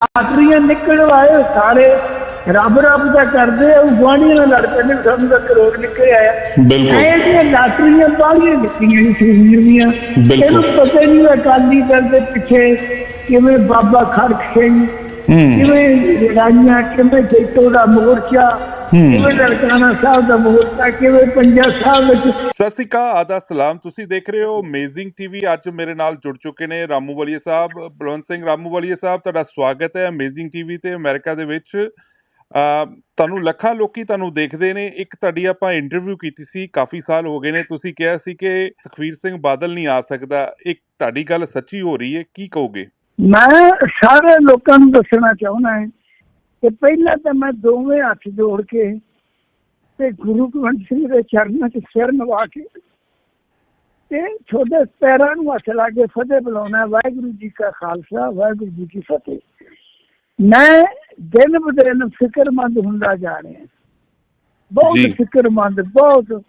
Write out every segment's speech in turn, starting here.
ਆਖਰੀਆਂ ਨਿਕਲ ਆਏ ਸਾਰੇ ਰੱਬ ਰੱਬ ਦਾ ਕਰਦੇ ਆ ਉਹ ਗੁਆਂਢੀਆਂ ਨਾਲ ਲੜ ਪੈਂਦੇ ਵੀ ਸਾਨੂੰ ਤਾਂ ਕਰੋੜ ਨਿਕਲ ਆਇਆ ਬਿਲਕੁਲ। ਐ ਦੀਆਂ ਲਾਟਰੀਆਂ ਬਾਹਲੀਆਂ ਨਿਕਲੀਆਂ ਜੀ ਸੁਨੀਰ ਦੀਆਂ। ਬਿਲਕੁਲ। ਇਹਨੂੰ ਪਤਾ ਹੀ ਨਹੀਂ ਅਕਾਲੀ ਦਲ ਦੇ ਪਿੱਛੇ ਕਿਵੇਂ ਬਾਬਾ ਖੜਕ ਸਿੰਘ ਕਿਵੇਂ ਲੜਾਈਆਂ ਕਿਵੇਂ ਜੈਤੋ ਦਾ ਮੋਰਚਾ ਹੂੰ। ਕਿਵੇਂ ਲੜਕਾਣਾ ਸਾਹਿਬ ਦਾ ਮੋਰਚਾ ਕਿਵੇਂ ਪੰਜਾ ਸਾਹਿਬ ਵਿੱਚ ਸਤਿ ਸ਼੍ਰੀ ਅਕਾਲ ਆਦਾ ਸਲਾਮ। ਤੁਸੀਂ ਦੇਖ ਰਹੇ ਹੋ ਅਮੇਜ਼ਿੰਗ ਟੀਵੀ ਅੱਜ ਮੇਰੇ ਨਾਲ ਜੁੜ ਚੁੱਕੇ ਨੇ ਰਾਮੂ ਵਾਲੀਆ ਸਾਹਿਬ ਬਲਵੰਤ ਸਿੰਘ ਰਾਮੂ ਵਾਲੀਆ ਸਾਹਿਬ ਤੁਹਾਡਾ ਸਵਾਗਤ ਹੈ ਅਮੇਜ਼ਿੰਗ ਟੀਵੀ ਤੇ ਅਮਰੀਕਾ ਦੇ ਵਿੱਚ। ਤੁਹਾਨੂੰ ਲੱਖਾਂ ਲੋਕੀ ਤੁਹਾਨੂੰ ਦੇਖਦੇ ਨੇ। ਇੱਕ ਤੁਹਾਡੀ ਆਪਾਂ ਇੰਟਰਵਿਊ ਕੀਤੀ ਸੀ ਕਾਫੀ ਸਾਲ ਹੋ ਗਏ ਨੇ। ਤੁਸੀਂ ਕਿਹਾ ਸੀ ਕਿ ਸੁਖਵੀਰ ਸਿੰਘ ਬਾਦਲ ਨਹੀਂ ਆ ਸਕਦਾ। ਇੱਕ ਤੁਹਾਡੀ ਗੱਲ ਸੱਚੀ ਹੋ ਰਹੀ ਹੈ ਕੀ ਕਹੋਗੇ? ਮੈਂ ਸਾਰੇ ਲੋਕਾਂ ਨੂੰ ਦੱਸਣਾ ਚਾਹੁੰਦਾ ਹਾਂ ਕਿ ਪਹਿਲਾਂ ਤਾਂ ਮੈਂ ਦੋਵੇਂ ਹੱਥ ਜੋੜ ਕੇ ਤੇ ਗੁਰੂ ਗੋਬਿੰਦ ਸਿੰਘ ਦੇ ਚਰਨਾਂ 'ਚ ਸਿਰ ਨਵਾ ਕੇ ਤੇ ਛੋਟੇ ਪੈਰਾਂ ਨੂੰ ਹੱਥ ਲਾ ਕੇ ਫਤਿਹ ਬੁਲਾਉਣਾ। ਵਾਹਿਗੁਰੂ ਜੀ ਕਾ ਖਾਲਸਾ ਵਾਹਿਗੁਰੂ ਜੀ ਕੀ ਫਤਿਹ ਮੈਂ ਦਿਨ ਬ ਦਿਨ ਫਿਕਰਮੰਦ ਹੁੰਦਾ ਜਾ ਰਿਹਾ ਬਹੁਤ। ਫਿਕਰਮੰਦ ਬਹੁਤ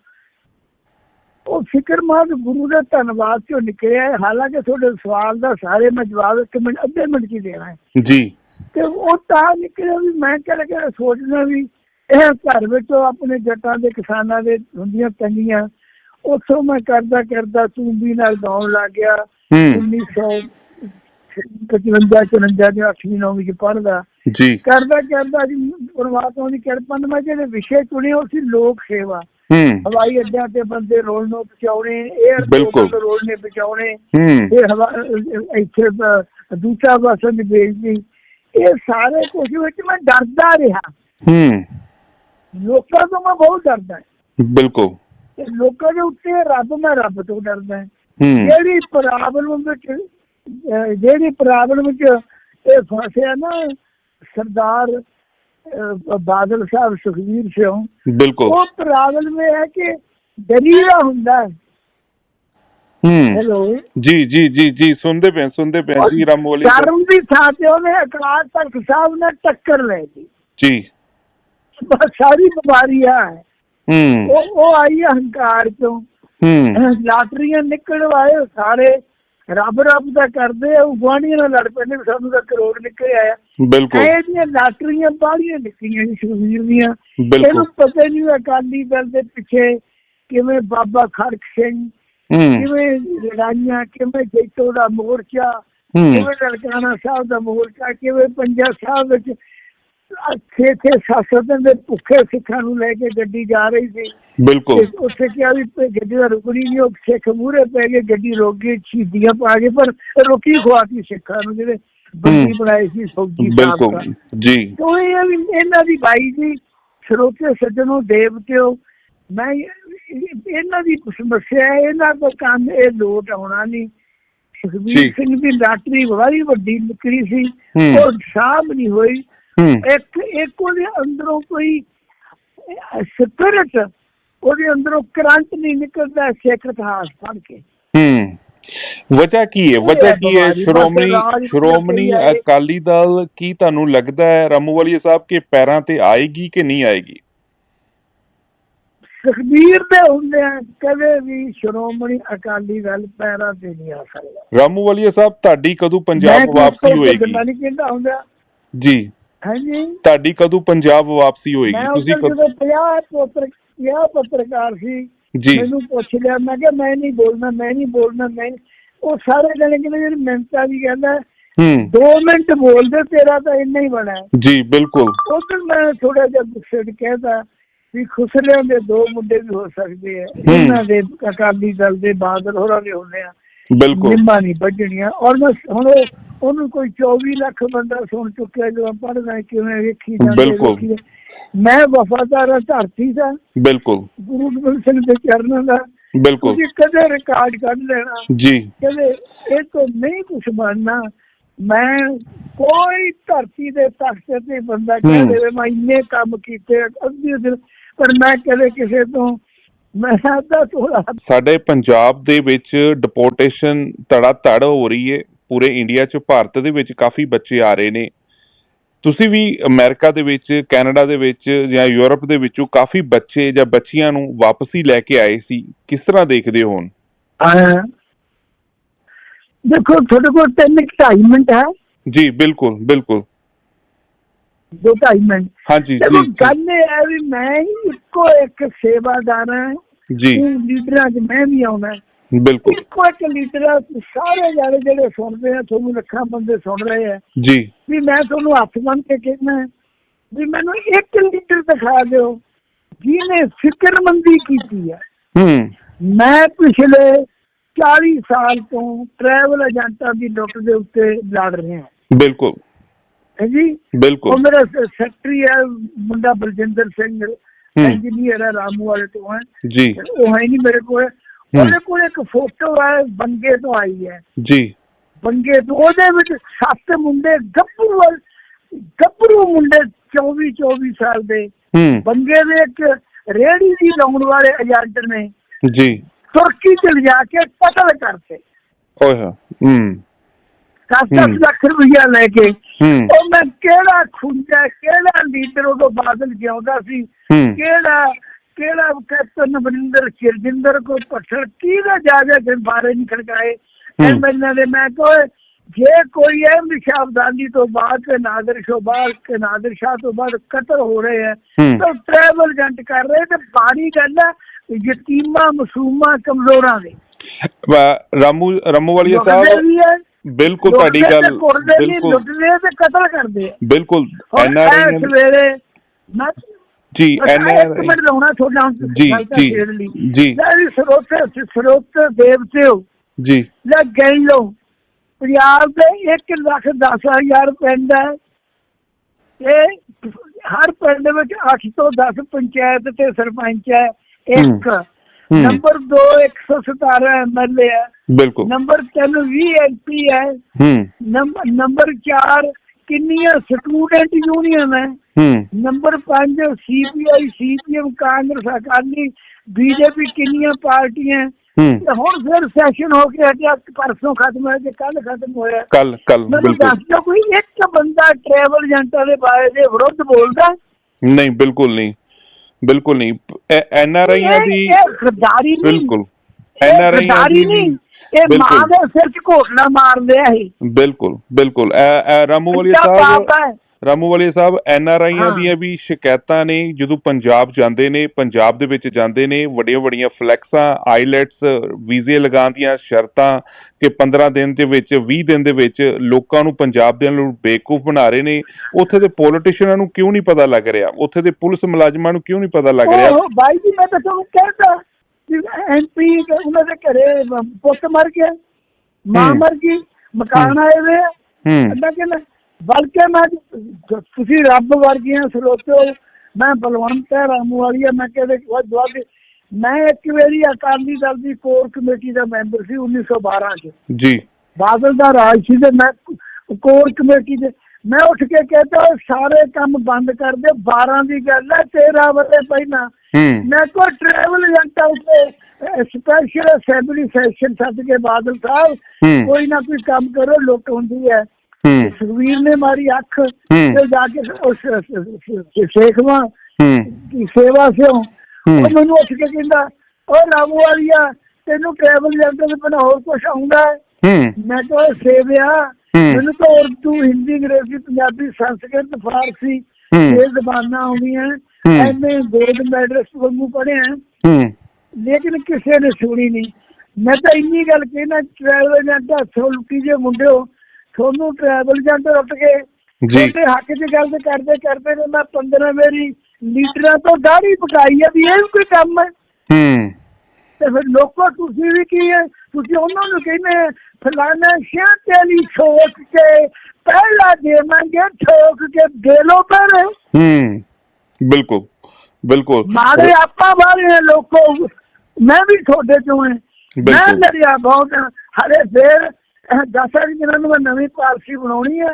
ਉਹ ਫਿਕਰਮੰਦ ਗੁਰੂ ਦੇ ਧੰਨਵਾਦ ਚੋਂ ਨਿਕਲਿਆ ਹੈ। ਹਾਲਾਂਕਿ ਤੁਹਾਡੇ ਸਵਾਲ ਦਾ ਸਾਰੇ ਮੈਂ ਜਵਾਬ ਇੱਕ ਮਿੰਟ ਅੱਧੇ ਮਿੰਟ ਹੀ ਦੇਣਾ ਹੈ। ਜੀ। ਤੇ ਉਹ ਤਾਂ ਨਿਕਲਿਆ ਵੀ ਮੈਂ ਕਿਹੜਾ ਕਿਹੜਾ ਸੋਚਦਾ ਵੀ ਇਹ ਘਰ ਵਿੱਚ ਆਪਣੇ ਜੱਟਾਂ ਦੇ ਕਿਸਾਨਾਂ ਦੇ ਹੁੰਦੀਆਂ ਤੰਗੀਆਂ ਉੱਥੋਂ ਮੈਂ ਕਰਦਾ ਕਰਦਾ ਤੂੰਬੀ ਨਾਲ ਗਾਉਣ ਲੱਗ ਗਿਆ। ਹੂੰ। 1955 54 ਦੇ 8ਵੀਂ 9ਵੀਂ ਚ ਪੜ੍ਹਦਾ। ਜੀ। ਕਰਦਾ ਕਰਦਾ ਜੀ। ਪਰਮਾਤਮਾ ਦੀ ਕਿਰਪਾ ਨਾਲ ਮੈਂ ਜਿਹੜੇ ਵਿਸ਼ੇ ਚੁਣੇ ਉਹ ਸੀ ਲੋਕ ਸੇਵਾ। ਹਵਾਈ ਅੱਡਿਆਂ ਤੇ ਬੰਦੇ ਰੋਲ ਨੂੰ ਪਹੁੰਚਾਉਣੇ 에ਅਰ ਬਿਲਕੁਲ। ਰੋਲ ਨੇ ਪਹੁੰਚਾਉਣੇ ਇਹ ਹਵਾ ਇੱਥੇ ਦੂਸਰਾ ਬਸਨ ਦੀ ਬੇਇੱਜ਼ਤੀ ਇਹ ਸਾਰੇ ਕੁਝ ਵਿੱਚ ਮੈਂ ਡਰਦਾ ਰਿਹਾ। ਹੂੰ। ਲੋਕਾਂ ਤੋਂ ਮੈਂ ਬਹੁਤ ਡਰਦਾ ਬਿਲਕੁਲ। ਤੇ ਲੋਕਾਂ ਦੇ ਉੱਤੇ ਰੱਬ ਮੈਂ ਰੱਬ ਤੋਂ ਡਰਦਾ ਜਿਹੜੀ ਪ੍ਰੋਬਲਮ ਵਿੱਚ ਜਿਹੜੀ ਪ੍ਰੋਬਲਮ ਵਿੱਚ ਇਹ ਫਸਿਆ ਨਾ ਸਰਦਾਰ ਅਹ ਬਾਦਲ ਸਾਹਿਬ ਸੁਖਵੀਰ ਸਿੰਘ। ਬਿਲਕੁਲ। ਉਹ ਪ੍ਰੋਬਲਮ ਇਹ ਹੈ ਕਿ ਡਰੀਦਾ ਹੁੰਦਾ ਹੈ। ਹੈਲੋ। ਜੀ ਜੀ ਜੀ ਜੀ ਸੁਣਦੇ ਪਏ ਸੁਣਦੇ ਪਏ ਜੀ ਰਾਮੂ ਵਾਲੀ ਸਾਹਿਬ। ਧਰਮ ਦੀ ਥਾਂ ਤੇ ਉਹਨੇ ਅਕਾਲ ਤਖਤ ਸਾਹਿਬ ਨੇ ਟੱਕਰ ਲੈ ਲਈ। ਜੀ। ਬਸ ਸਾਰੀ ਬਿਮਾਰੀ ਆ। ਹੈ। ਉਹ ਉਹ ਆਈ ਹੰਕਾਰ ਤੋਂ ਹੂੰ। ਲਾਟਰੀਆਂ ਨਿਕਲ ਆਏ ਸਾਰੇ। ਰੱਬ ਰੱਬ ਦਾ ਕਰਦੇ ਆ ਉਹ ਗੁਆਂਢੀਆਂ ਨਾਲ ਲੜ ਪੈਂਦੇ ਵੀ ਸਾਨੂੰ ਤਾਂ ਕਰੋੜ ਨਿਕਲ ਆਇਆ। ਬਿਲਕੁਲ। ਐ ਦੀਆਂ ਲਾਟਰੀਆਂ ਬਾਹਲੀਆਂ ਨਿਕਲੀਆਂ ਜੀ ਸੁਖਵੀਰ ਦੀਆਂ। ਇਹਨੂੰ ਪਤਾ ਨਹੀਂ ਅਕਾਲੀ ਦਲ ਦੇ ਪਿੱਛੇ ਕਿਵੇਂ ਬਾਬਾ ਖੜਕ ਸਿੰਘ ਕਿਵੇਂ ਲੜਾਈਆਂ ਕਿਵੇਂ ਜੈਤੋ ਦਾ ਮੋਰਚਾ ਕਿਵੇਂ ਲੜਕਾਣਾ ਸਾਹਿਬ ਦਾ ਮੋਰਚਾ ਕਿਵੇਂ ਪੰਜਾ ਸਾਹਿਬ ਵਿੱਚ ਸੱਤ ਸੱਤ ਦਿਨ ਦੇ ਭੁੱਖੇ ਸਿੱਖਾਂ ਨੂੰ ਲੈ ਕੇ ਗੱਡੀ ਜਾ ਰਹੀ ਸੀ ਬਿਲਕੁਲ ਤੇ ਉੱਥੇ ਕਿਹਾ ਵੀ ਗੱਡੀ ਦਾ ਰੁਕਣੀ ਨਹੀਂ ਉਹ ਸਿੱਖ ਮੂਹਰੇ ਪੈ ਗਏ ਗੱਡੀ ਰੁਕ ਗਈ ਸ਼ਹੀਦੀਆਂ ਪਾ ਕੇ ਪਰ ਰੁਕੀ ਖਵਾਤੀ ਸਿੱਖਾਂ ਨੂੰ ਜਿਹੜੇ ਬੰਦੀ ਹੂੰ। ਬਣਾਏ ਸੀ ਸਾਹਿਬ ਦਾ ਬਿਲਕੁਲ ਜੀ ਤੋਂ ਇਹ ਵੀ ਇਹਨਾਂ ਦੀ ਬਾਈ ਜੀ ਸਰੋਤੇ ਸੱਜਣੋ ਦੇਵਤਿਓ ਮੈਂ ਇਹ- ਇਹਨਾਂ ਦੀ ਸਮੱਸਿਆ ਹੈ ਇਹਨਾਂ ਦਾ ਕੰਮ ਇਹ ਲੋਟ ਆਉਣਾ ਨਹੀਂ। ਸੁਖਬੀਰ ਸਿੰਘ ਦੀ ਲਾਟਰੀ ਬੜੀ ਵੱਡੀ ਨਿਕਲੀ ਸੀ। ਉਹ ਸਾਹਬ ਨਹੀਂ ਹੋਈ ਇੱਕ ਇੱਕ ਉਹਦੇ ਅੰਦਰੋਂ ਕੋਈ ਸਪਿਰਿਟ ਉਹਦੇ ਅੰਦਰੋਂ ਕਰੰਟ ਨਹੀਂ ਨਿਕਲਦਾ ਸਿੱਖ ਇਤਿਹਾਸ ਪੜ੍ਹ ਕੇ। ਹੂੰ। ਵਜ੍ਹਾ ਕੀ ਹੈ? ਵਜ੍ਹਾ ਕੀ ਹੈ? ਸ਼੍ਰੋਮਣੀ ਸ਼੍ਰੋਮਣੀ। ਅਕਾਲੀ ਦਲ ਕੀ ਤੁਹਾਨੂੰ ਲੱਗਦਾ ਹੈ ਰਾਮੂ ਵਾਲੀ ਸਾਹਿਬ ਕੇ ਪੈਰਾਂ ਤੇ ਆਏਗੀ ਕਿ ਨਹੀਂ ਆਏਗੀ? ਸੁਖਬੀਰ ਦੇ ਹੁੰਦਿਆਂ ਕਦੇ ਵੀ ਸ਼੍ਰੋਮਣੀ ਅਕਾਲੀ ਦਲ ਪੈਰਾਂ ਤੇ ਨਹੀਂ ਆ ਸਕਦਾ। ਰਾਮੂ ਵਾਲੀ ਸਾਹਿਬ ਤੁਹਾਡੀ ਕਦੋਂ ਪੰਜਾਬ ਵਾਪਸੀ ਹੋਏਗੀ? ਨਹੀਂ ਕਹਿੰਦਾ ਹੁੰਦਾ। ਜੀ। ਹਾਂਜੀ। ਤੁਹਾਡੀ ਕਦੋਂ ਪੰਜਾਬ ਵਾਪਸੀ ਹੋਏਗੀ? ਮੈਂ ਤੁਸੀਂ ਤੁਸੀਂ ਕਦੋਂ ਜਦੋਂ 50 ਪੱਤਰ 50 ਪੱਤਰਕਾਰ ਸੀ ਜੀ। ਮੈਨੂੰ ਪੁੱਛ ਲਿਆ ਮੈਂ ਕਿਹਾ ਮੈਂ ਨਹੀਂ ਬੋਲਣਾ ਮੈਂ ਨਹੀਂ ਬੋਲਣਾ ਮੈਂ ਨਹੀਂ- ਉਹ ਸਾਰੇ ਜਣੇ ਕਹਿੰਦੇ ਜਿਹੜੀ ਮਿੰਟਾਂ ਦੀ ਕਹਿੰਦਾ ਹੂੰ। 2 ਮਿੰਟ ਬੋਲਦੇ ਤੇਰਾ ਤਾਂ ਇੰਨਾ ਹੀ ਬਣਾ। ਜੀ ਬਿਲਕੁਲ। ਉਧਰ ਮੈਂ ਥੋੜਾ ਜਿਹਾ ਗੁੱਸੇ 'ਚ ਕਹਿਤਾ ਵੀ ਖੁਸਰਿਆਂ ਦੇ ਦੋ ਮੁੰਡੇ ਵੀ ਹੋ ਸਕਦੇ ਆ। ਇਹਨਾਂ ਦੇ ਅਕਾਲੀ ਦਲ ਦੇ ਬਾਦਲ ਹੋਰਾਂ ਦੇ ਹੁੰਦੇ ਆ। ਬਿਲਕੁਲ। ਨਿੰਮਾਂ ਨਹੀਂ ਵੱਜਣੀਆਂ। ਔਰ ਮੈਂ ਹੁਣ ਉਹ- ਉਹਨੂੰ ਕੋਈ 24 ਲੱਖ ਬੰਦਾ ਸੁਣ ਚੁੱਕਿਆ ਜਦੋਂ ਪੜਦਾ ਕਿਵੇਂ ਵੇਖੀ ਜਾਂਦੇ। ਮੈਂ ਵਫਾਦਾਰ ਹਾਂ ਧਰਤੀ ਦਾ। ਬਿਲਕੁਲ। ਗੁਰੂ ਗੋਬਿੰਦ ਸਿੰਘ ਦੇ ਚਰਨਾਂ ਦਾ। ਬਿਲਕੁਲ। ਤੁਸੀਂ ਕਦੇ ਰਿਕਾਰਡ ਕੱਢ ਲੈਣਾ। ਜੀ। ਕਦੇ ਇਹ ਤੋਂ ਨਹੀਂ ਕੁਝ ਬਣਨਾ। ਮੈਂ ਕੋਈ ਧਰਤੀ ਦੇ ਤਖਤ ਤੇ ਬੰਦਾ ਕਹਿ ਹੂੰ। ਦੇਵੇ ਮੈਂ ਇੰਨੇ ਕੰਮ ਕੀਤੇ ਅੱਧੀ ਦਿਨ। ਪਰ ਮੈਂ ਕਦੇ ਕਿਸੇ ਤੋਂ ਮੈਂ ਆਦਾ ਥੋੜਾ ਸਾਡੇ ਪੰਜਾਬ ਦੇ ਵਿੱਚ ਡਿਪੋਰਟੇਸ਼ਨ ਧੜਾ ਧੜ ਹੋ ਰਹੀ ਹੈ। ਪੂਰੇ ਇੰਡੀਆ 'ਚ ਭਾਰਤ ਦੇ ਵਿੱਚ ਕਾਫੀ ਬੱਚੇ ਆ ਰਹੇ ਨੇ। ਤੁਸੀਂ ਵੀ ਅਮਰੀਕਾ ਦੇ ਵਿੱਚ ਕੈਨੇਡਾ ਦੇ ਵਿੱਚ ਜਾਂ ਯੂਰਪ ਦੇ ਵਿੱਚੋਂ ਕਾਫੀ ਬੱਚੇ ਜਾਂ ਬੱਚੀਆਂ ਨੂੰ ਵਾਪਸੀ ਲੈ ਕੇ ਆਏ ਸੀ। ਕਿਸ ਤਰ੍ਹਾਂ ਦੇਖਦੇ ਹੋ ਦੇਖੋ ਤੁਹਾਡੇ ਕੋਲ ਤਿੰਨ ਕੁ ਢਾਈ ਮਿੰਟ ਹੈ। ਜੀ ਬਿਲਕੁਲ ਬਿਲਕੁਲ। ਦੋ ਢਾਈ ਮਿੰਟ ਹਾਂਜੀ ਜੀ ਗੱਲ ਇਹ ਹੈ ਵੀ ਮੈਂ ਹੀ ਇੱਕੋ ਇੱਕ ਸੇਵਾਦਾਰ ਹਾਂ। ਜੀ। ਲੀਡਰਾਂ 'ਚ ਮੈਂ ਵੀ ਆਉਣਾ। ਬਿਲਕੁਲ। ਇੱਕੋ ਇੱਕ ਸਾਰੇ ਜਾਣੇ ਜਿਹੜੇ ਸੁਣਦੇ ਆ ਤੁਹਾਨੂੰ ਲੱਖਾਂ ਬੰਦੇ ਸੁਣ ਰਹੇ ਆ। ਜੀ। ਵੀ ਮੈਂ ਤੁਹਾਨੂੰ ਹੱਥ ਬੰਨ ਕੇ ਕਹਿਣਾ ਵੀ ਮੈਨੂੰ ਇੱਕ ਲੀਡਰ ਦਿਖਾ ਦਿਓ ਜਿਹਨੇ ਫਿਕਰਮੰਦੀ ਕੀਤੀ ਹੈ। ਹੂੰ। ਮੈਂ ਪਿਛਲੇ 40 ਸਾਲ ਤੋਂ ਟਰੈਵਲ ਏਜੰਟਾਂ ਦੀ ਲੁੱਟ ਦੇ ਉੱਤੇ ਲੜ ਰਿਹਾ ਬਿਲਕੁਲ। ਹੈ ਜੀ? ਉਹ ਬਿਲਕੁਲ ਮੇਰਾ ਸੈਕਟਰੀ ਹੈ ਮੁੰਡਾ ਬਲਜਿੰਦਰ ਸਿੰਘ ਇੰਜੀਨੀਅਰ ਹੈ ਰਾਮੂ ਵਾਲੇ ਤੋਂ ਹੈ। ਜੀ। ਉਹ ਹੈ ਨਹੀਂ ਮੇਰੇ ਕੋਲ। ਉਹਦੇ ਕੋਲ ਇੱਕ ਫੋਟੋ ਹੈ ਬੰਗੇ ਤੋਂ ਆਈ ਹੈ। ਜੀ। ਬੰਗੇ ਤੋਂ ਉਹਦੇ ਵਿੱਚ ਸੱਤ ਮੁੰਡੇ ਗੱਭਰੂ ਗੱਭਰੂ ਮੁੰਡੇ 24 24 ਸਾਲ ਦੇ। ਬੰਗੇ ਦੇ ਇੱਕ ਰੇੜੀ ਦੀ ਲਾਉਣ ਵਾਲੇ ਏਜੰਟ ਨੇ। ਜੀ। ਤੁਰਕੀ ਚ ਲਿਜਾ ਕੇ ਕਤਲ ਕਰਤੇ। ਓਏ ਹੂੰ। 10 ਹੂੰ। ਲੱਖ ਰੁਪਇਆ ਲੈ ਕੇ। ਉਹ ਮੈਂ ਕਿਹੜਾ ਖੁੰਝਾ ਕਿਹੜਾ ਲੀਡਰ ਉਦੋਂ ਬਾਦਲ ਜਿਉਂਦਾ ਸੀ ਕਿਹੜਾ ਕਿਹੜਾ ਕੈਪਟਨ ਅਮਰਿੰਦਰ ਕਿਰਜਿੰਦਰ ਕੋ ਪੱਥਰ ਕਿਹਦਾ ਜਾ ਜਾ ਕੇ ਬਾਰੇ ਨਹੀਂ ਖੜਕਾਏ। ਐਮਐਲਏ ਦੇ ਮੈਂ ਕਹੋ ਜੇ ਕੋਈ ਅਹਿਮ ਸ਼ਾਬਦਾਨੀ ਤੋਂ ਬਾਅਦ ਤੇ ਨਾਦਰ ਸ਼ੋਬਾਲ ਕੇ ਨਾਦਰ ਸ਼ਾਹ ਤੋਂ ਬਾਅਦ ਕਤਲ ਹੋ ਰਹੇ ਹੈ। ਤਾਂ ਟਰੈਵਲ ਏਜੰਟ ਕਰ ਰਹੇ ਤੇ ਬਾਣੀ ਗੱਲ ਹੈ ਯਤੀਮਾਂ ਮਸੂਮਾਂ ਕਮਜ਼ੋਰਾਂ ਦੇ। ਰਾਮੂ ਰਾਮੂ ਵਾਲੀਆ ਸਾਹਿਬ ਬਿਲਕੁਲ ਤੁਹਾਡੀ ਗੱਲ ਬਿਲਕੁਲ। ਲੁੱਟਦੇ ਤੇ ਕਤਲ ਕਰਦੇ ਬਿਲਕੁਲ ਐਨਆਰਆਈ ਵੇਲੇ ਮੈਂ ਜੀ ਇੱਕ ਮਿੰਟ ਲਾਉਣਾ ਹੁਣ ਜੀ ਜੀ। ਜੀ। ਲੈ ਸਰੋਤ ਸਰੋਤ ਦੇਵਤਿਓ ਜੀ। ਲੈ ਗਈ ਲੋ ਪੰਜਾਬ ਦੇ 1 ਲੱਖ 10 ਹਜ਼ਾਰ ਪਿੰਡ ਹੈ। ਇਹ ਹਰ ਪਿੰਡ ਵਿੱਚ 8 ਤੋਂ 10 ਪੰਚਾਇਤ ਤੇ ਸਰਪੰਚ ਹੈ। ਇੱਕ। ਹੂੰ। ਨੰਬਰ 2 117 ਐਮਐਲਏ ਹੈ। ਬਿਲਕੁਲ। ਨੰਬਰ 3 20 ਐਮਪੀ ਹੈ। ਹੂੰ। ਨੰਬਰ ਨੰਬਰ 4 ਕਿੰਨੀਆਂ ਸਟੂਡੈਂਟ ਯੂਨੀਅਨ ਹੈ। Number 5 CPI CPM Congress Akali BJP ਕਿੰਨੀਆਂ ਪਾਰਟੀਆਂ? ਹੁਣ ਫਿਰ ਸੈਸ਼ਨ ਹੋ ਕੇ ਹਟਿਆ ਪਰਸੋਂ ਖਤਮ ਹੋਇਆ ਤੇ ਕੱਲ ਖਤਮ ਹੋਇਆ। ਕੱਲ ਕੱਲ ਬਿਲਕੁਲ। ਕੋਈ ਇੱਕ ਬੰਦਾ ਟਰੈਵਲ ਏਜੰਟਾਂ ਦੇ ਬਾਰੇ ਦੇ ਵਿਰੁੱਧ ਬੋਲਦਾ? ਨਹੀਂ ਬਿਲਕੁਲ ਨਹੀਂ। ਬਿਲਕੁਲ ਨਹੀਂ। ਐਨਆਰਆਈਆਂ ਇਹ- ਦੀ ਇਹ ਗਦਾਰੀ ਨਹੀਂ। ਬਿਲਕੁਲ। ਇਹ ਐਨਆਰਆਈਆਂ ਗਦਾਰੀ ਦੀ ਨਹੀਂ ਇਹ। ਮਾਂ ਦੇ ਸਿਰ 'ਚ ਘੋਟਣਾ ਮਾਰਦੇ ਆ ਇਹ। ਬਿਲਕੁਲ ਬਿਲਕੁਲ। ਰਾਮੂ ਕਿਆ ਸਾਹਿਬ ਰਾਮੂ ਵਾਲੀਆ ਸਾਹਿਬ ਐਨਆਰਆਈਆਂ ਹਾਂ। ਦੀਆਂ ਵੀ ਸ਼ਿਕਾਇਤਾਂ ਨੇ ਜਦੋਂ ਪੰਜਾਬ ਜਾਂਦੇ ਨੇ ਪੰਜਾਬ ਦੇ ਵਿੱਚ ਜਾਂਦੇ ਨੇ ਵੱਡੀਆਂ ਵੱਡੀਆਂ ਫਲੈਕਸਾਂ ਆਈਲੈਟਸ ਵੀਜ਼ੇ ਲਗਾਉਣ ਦੀਆਂ ਸ਼ਰਤਾਂ ਕਿ 15 ਦਿਨ ਦੇ ਵਿੱਚ 20 ਦਿਨ ਦੇ ਵਿੱਚ ਲੋਕਾਂ ਨੂੰ ਪੰਜਾਬ ਦੇ ਨੂੰ ਬੇਵਕੂਫ ਬਣਾ ਰਹੇ ਨੇ। ਉੱਥੇ ਦੇ ਪੋਲੀਟੀਸ਼ੀਅਨਾਂ ਨੂੰ ਕਿਉਂ ਨਹੀਂ ਪਤਾ ਲੱਗ ਰਿਹਾ? ਉੱਥੇ ਦੇ ਪੁਲਿਸ ਮੁਲਾਜ਼ਮਾਂ ਨੂੰ ਕਿਉਂ ਨਹੀਂ ਪਤਾ ਲੱਗ ਰਿਹਾ? ਬਾਈ ਜੀ ਮੈਂ ਤਾਂ ਤੁਹਾਨੂੰ ਕਹਿੰਦਾ ਐਮਪੀ ਉਹਨਾਂ ਦੇ ਘਰੇ ਪੁੱਤ ਮਰ ਗਿਆ ਮਾਂ। ਮਰ ਗਈ ਮਕਾਨ ਆਏ ਵੇ ਆ। ਹੂੰ ਅੱਡਾ ਕਿ ਬਲਕਿ ਮੈਂ ਤੁਸੀਂ ਰੱਬ ਵਰਗੀਆਂ ਸਰੋਤਿਓ ਮੈਂ ਬਲਵੰਤ ਰਾਮੂ ਵਾਲੀਆ ਮੈਂ ਕਹਿੰਦੇ ਜਵਾਬ ਮੈਂ ਇੱਕ ਵਾਰੀ ਅਕਾਲੀ ਦਲ ਦੀ ਕੋਰ ਕਮੇਟੀ ਦਾ ਮੈਂਬਰ ਸੀ 1912 ਚ ਜੀ ਬਾਦਲ ਦਾ ਰਾਜ ਸੀ ਤੇ ਮੈਂ ਕੋਰ ਕਮੇਟੀ ਦੇ ਮੈਂ ਉੱਠ ਕੇ ਕਹਿੰਦਾ ਸਾਰੇ ਕੰਮ ਬੰਦ ਕਰ ਦੇ 12 ਦੀ ਗੱਲ ਹੈ 13 ਵਜੇ ਪਹਿਲਾਂ ਹੂੰ ਮੈਂ ਕੋ ਟਰੈਵਲ ਏਜੰਟਾਂ ਉੱਤੇ ਸਪੈਸ਼ਲ ਅਸੈਂਬਲੀ ਸੈਸ਼ਨ ਸੱਦ ਕੇ ਬਾਦਲ ਸਾਹਿਬ ਹੂੰ ਕੋਈ ਨਾ ਕੋਈ ਕੰਮ ਕਰੋ ਲੁੱਟ ਹੁੰਦੀ ਹੈ ਹੂੰ ਸੁਖਵੀਰ ਨੇ ਮਾਰੀ ਅੱਖ। ਤੇ ਜਾ ਕੇ ਉਸ ਸ਼ੇਖਵਾ ਦੀ ਸੇਵਾ ਸਿਓ। ਉਹ ਮੈਨੂੰ ਉੱਠ ਕੇ ਕਹਿੰਦਾ ਉਹ ਰਾਮੂ ਵਾਲੀਆ ਤੈਨੂੰ ਟਰੈਵਲ ਏਜੰਟ ਦੇ ਬਿਨਾਂ ਹੋਰ ਕੁਝ ਆਉਂਦਾ ਮੈਂ ਕਿਹਾ ਸੇਵਿਆ। ਮੈਨੂੰ ਤਾਂ ਉਰਦੂ ਹਿੰਦੀ ਅੰਗਰੇਜ਼ੀ ਪੰਜਾਬੀ ਸੰਸਕ੍ਰਿਤ ਫਾਰਸੀ। ਇਹ ਜ਼ਬਾਨਾਂ ਆਉਂਦੀਆਂ। ਐਵੇਂ ਗੋਲਡ ਮੈਡਲਿਸਟ ਵਾਂਗੂ ਪੜ੍ਹਿਆ। ਹੂੰ। ਲੇਕਿਨ ਕਿਸੇ ਨੇ ਸੁਣੀ ਨਹੀਂ ਮੈਂ ਤਾਂ ਇੰਨੀ ਗੱਲ ਕਹਿਣਾ ਟਰੈਵਲ ਏਜੰਟ ਹੱਥੋਂ ਲੁੱਟੀ ਜੇ ਮੁੰਡਿਓ ਤੁਹਾਨੂੰ ਟਰੈਵਲ ਏਜੰਟ ਉੱਠ ਕੇ ਜੀ। ਤੁਹਾਡੇ ਹੱਕ 'ਚ ਗੱਲ ਕਰਦੇ ਕਰਦੇ ਨੇ ਮੈਂ 15 ਮੇਰੀ ਲੀਡਰਾਂ ਤੋਂ ਦਾੜੀ ਪਕਾਈ ਆ ਵੀ ਇਹ ਵੀ ਕੋਈ ਕੰਮ ਹੈ। ਹੂੰ। ਤੇ ਫਿਰ ਲੋਕੋ ਤੁਸੀਂ ਵੀ ਕੀ ਹੈ? ਤੁਸੀਂ ਉਹਨਾਂ ਨੂੰ ਕਹਿੰਦੇ ਫਲਾਣਾ ਸ਼ਾਹ ਤੇਰੀ ਸੋਚ ਕੇ ਪਹਿਲਾ ਦੇਵਾਂਗੇ ਠੋਕ ਕੇ ਦੇ ਲੋ ਪਰ ਹੂੰ। ਬਿਲਕੁਲ ਬਿਲਕੁਲ ਮਾਰੇ ਆਪਾਂ ਵਾਲੇ ਲੋਕੋ ਮੈਂ ਵੀ ਤੁਹਾਡੇ ਚੋਂ ਹਾਂ ਮੈਂ ਬਿਲਕੁਲ। ਲੜਿਆ ਬਹੁਤ ਹਰੇ ਫੇਰ ਦਸਾਂ ਦਿਨਾਂ ਨੂੰ ਮੈਂ ਨਵੀਂ ਪਾਲਿਸੀ ਬਣਾਉਣੀ ਹੈ।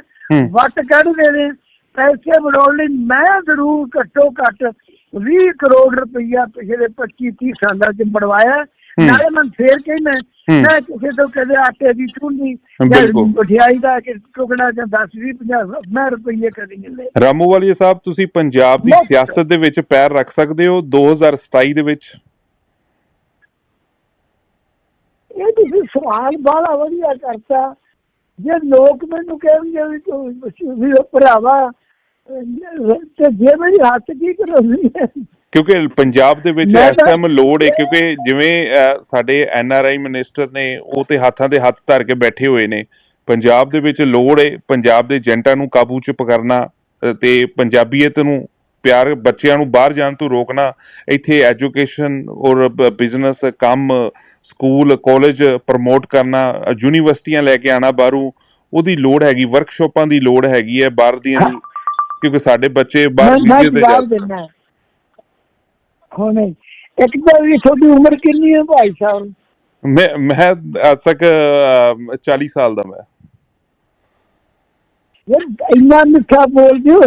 ਵੱਟ ਕੱਢ ਦੇਣੇ ਪੈਸੇ ਬਣਾਉਣ ਲਈ ਮੈਂ ਜ਼ਰੂਰ ਘੱਟੋ ਘੱਟ 20 ਕਰੋੜ ਰੁਪਈਆ ਪਿਛਲੇ 25 30 ਸਾਲਾਂ ਚ ਬਣਵਾਇਆ। ਨਾਲੇ ਮੈਂ ਫੇਰ ਕਹਿੰਦਾ ਹੂੰ। ਮੈਂ ਕਿਸੇ ਤੋਂ ਕਦੇ ਆਟੇ ਦੀ ਚੁੰਨੀ ਜਾਂ। ਮਠਿਆਈ ਦਾ ਕਿ ਟੁਕੜਾ ਜਾਂ 10 20 50 ਮੈਂ ਰੁਪਈਏ ਕਦੀ ਨਹੀਂ ਲਏ ਰਾਮੂ ਵਾਲੀਆ ਸਾਹਿਬ ਤੁਸੀਂ ਪੰਜਾਬ ਦੀ। ਸਿਆਸਤ ਦੇ ਵਿੱਚ ਪੈਰ ਰੱਖ ਸਕਦੇ ਹੋ 2027 ਦੇ ਵਿੱਚ ਇਹ ਤੁਸੀਂ ਸਵਾਲ ਬਾਹਲਾ ਵਧੀਆ ਕਰਤਾ ਜੇ ਲੋਕ ਮੈਨੂੰ ਕਹਿਣਗੇ ਵੀ ਤੂੰ ਵੀ ਉਹ ਭਰਾਵਾ ਤੇ ਜੇ ਮੇਰੀ ਹੱਥ ਕੀ ਕਰਾਉਂਦੀ ਹੈ? ਕਿਉਂਕਿ ਪੰਜਾਬ ਦੇ ਵਿੱਚ ਇਸ ਟਾਈਮ ਲੋੜ ਹੈ ਕਿਉਂਕਿ ਜਿਵੇਂ ਸਾਡੇ ਐਨ ਆਰ ਆਈ ਮਿਨਿਸਟਰ ਨੇ ਉਹ ਤੇ ਹੱਥਾਂ ਦੇ ਹੱਥ ਧਰ ਕੇ ਬੈਠੇ ਹੋਏ ਨੇ। ਪੰਜਾਬ ਦੇ ਵਿੱਚ ਲੋੜ ਹੈ ਪੰਜਾਬ ਦੇ ਏਜੰਟਾਂ ਨੂੰ ਕਾਬੂ ਚ ਪਕੜਨਾ ਤੇ ਪੰਜਾਬੀਅਤ ਨੂੰ ਪਿਆਰ ਬੱਚਿਆਂ ਨੂੰ ਬਾਹਰ ਜਾਣ ਤੋਂ ਰੋਕਣਾ। ਇੱਥੇ ਐਜੂਕੇਸ਼ਨ ਔਰ ਬਿਜ਼ਨਸ ਕੰਮ ਸਕੂਲ ਕਾਲਜ ਪ੍ਰਮੋਟ ਕਰਨਾ ਯੂਨੀਵਰਸਿਟੀਆਂ ਲੈ ਕੇ ਆਣਾ ਬਾਹਰੋਂ ਉਹਦੀ ਲੋੜ ਹੈਗੀ ਵਰਕਸ਼ਾਪਾਂ ਦੀ ਲੋੜ ਹੈਗੀ ਹੈ ਬਾਹਰ ਦੀਆਂ ਦੀ। ਕਿਉਂਕਿ ਸਾਡੇ ਬੱਚੇ ਬਾਹਰ ਵੀਜ਼ੇ ਤੇ ਜਾ ਸਕਦੇ ਹੁਣ ਇੱਕ ਤਾਂ ਵੀ ਤੁਹਾਡੀ ਉਮਰ ਕਿੰਨੀ ਹੈ ਭਾਈ ਸਾਹਿਬ? ਮੈਂ ਮੈਂ ਅੱਜ ਤੱਕ ਅਹ, 40 ਸਾਲ ਦਾ ਮੈਂ। ਯਾਰ ਇੰਨਾ ਮਿੱਠਾ ਬੋਲਦੇ ਹੋ।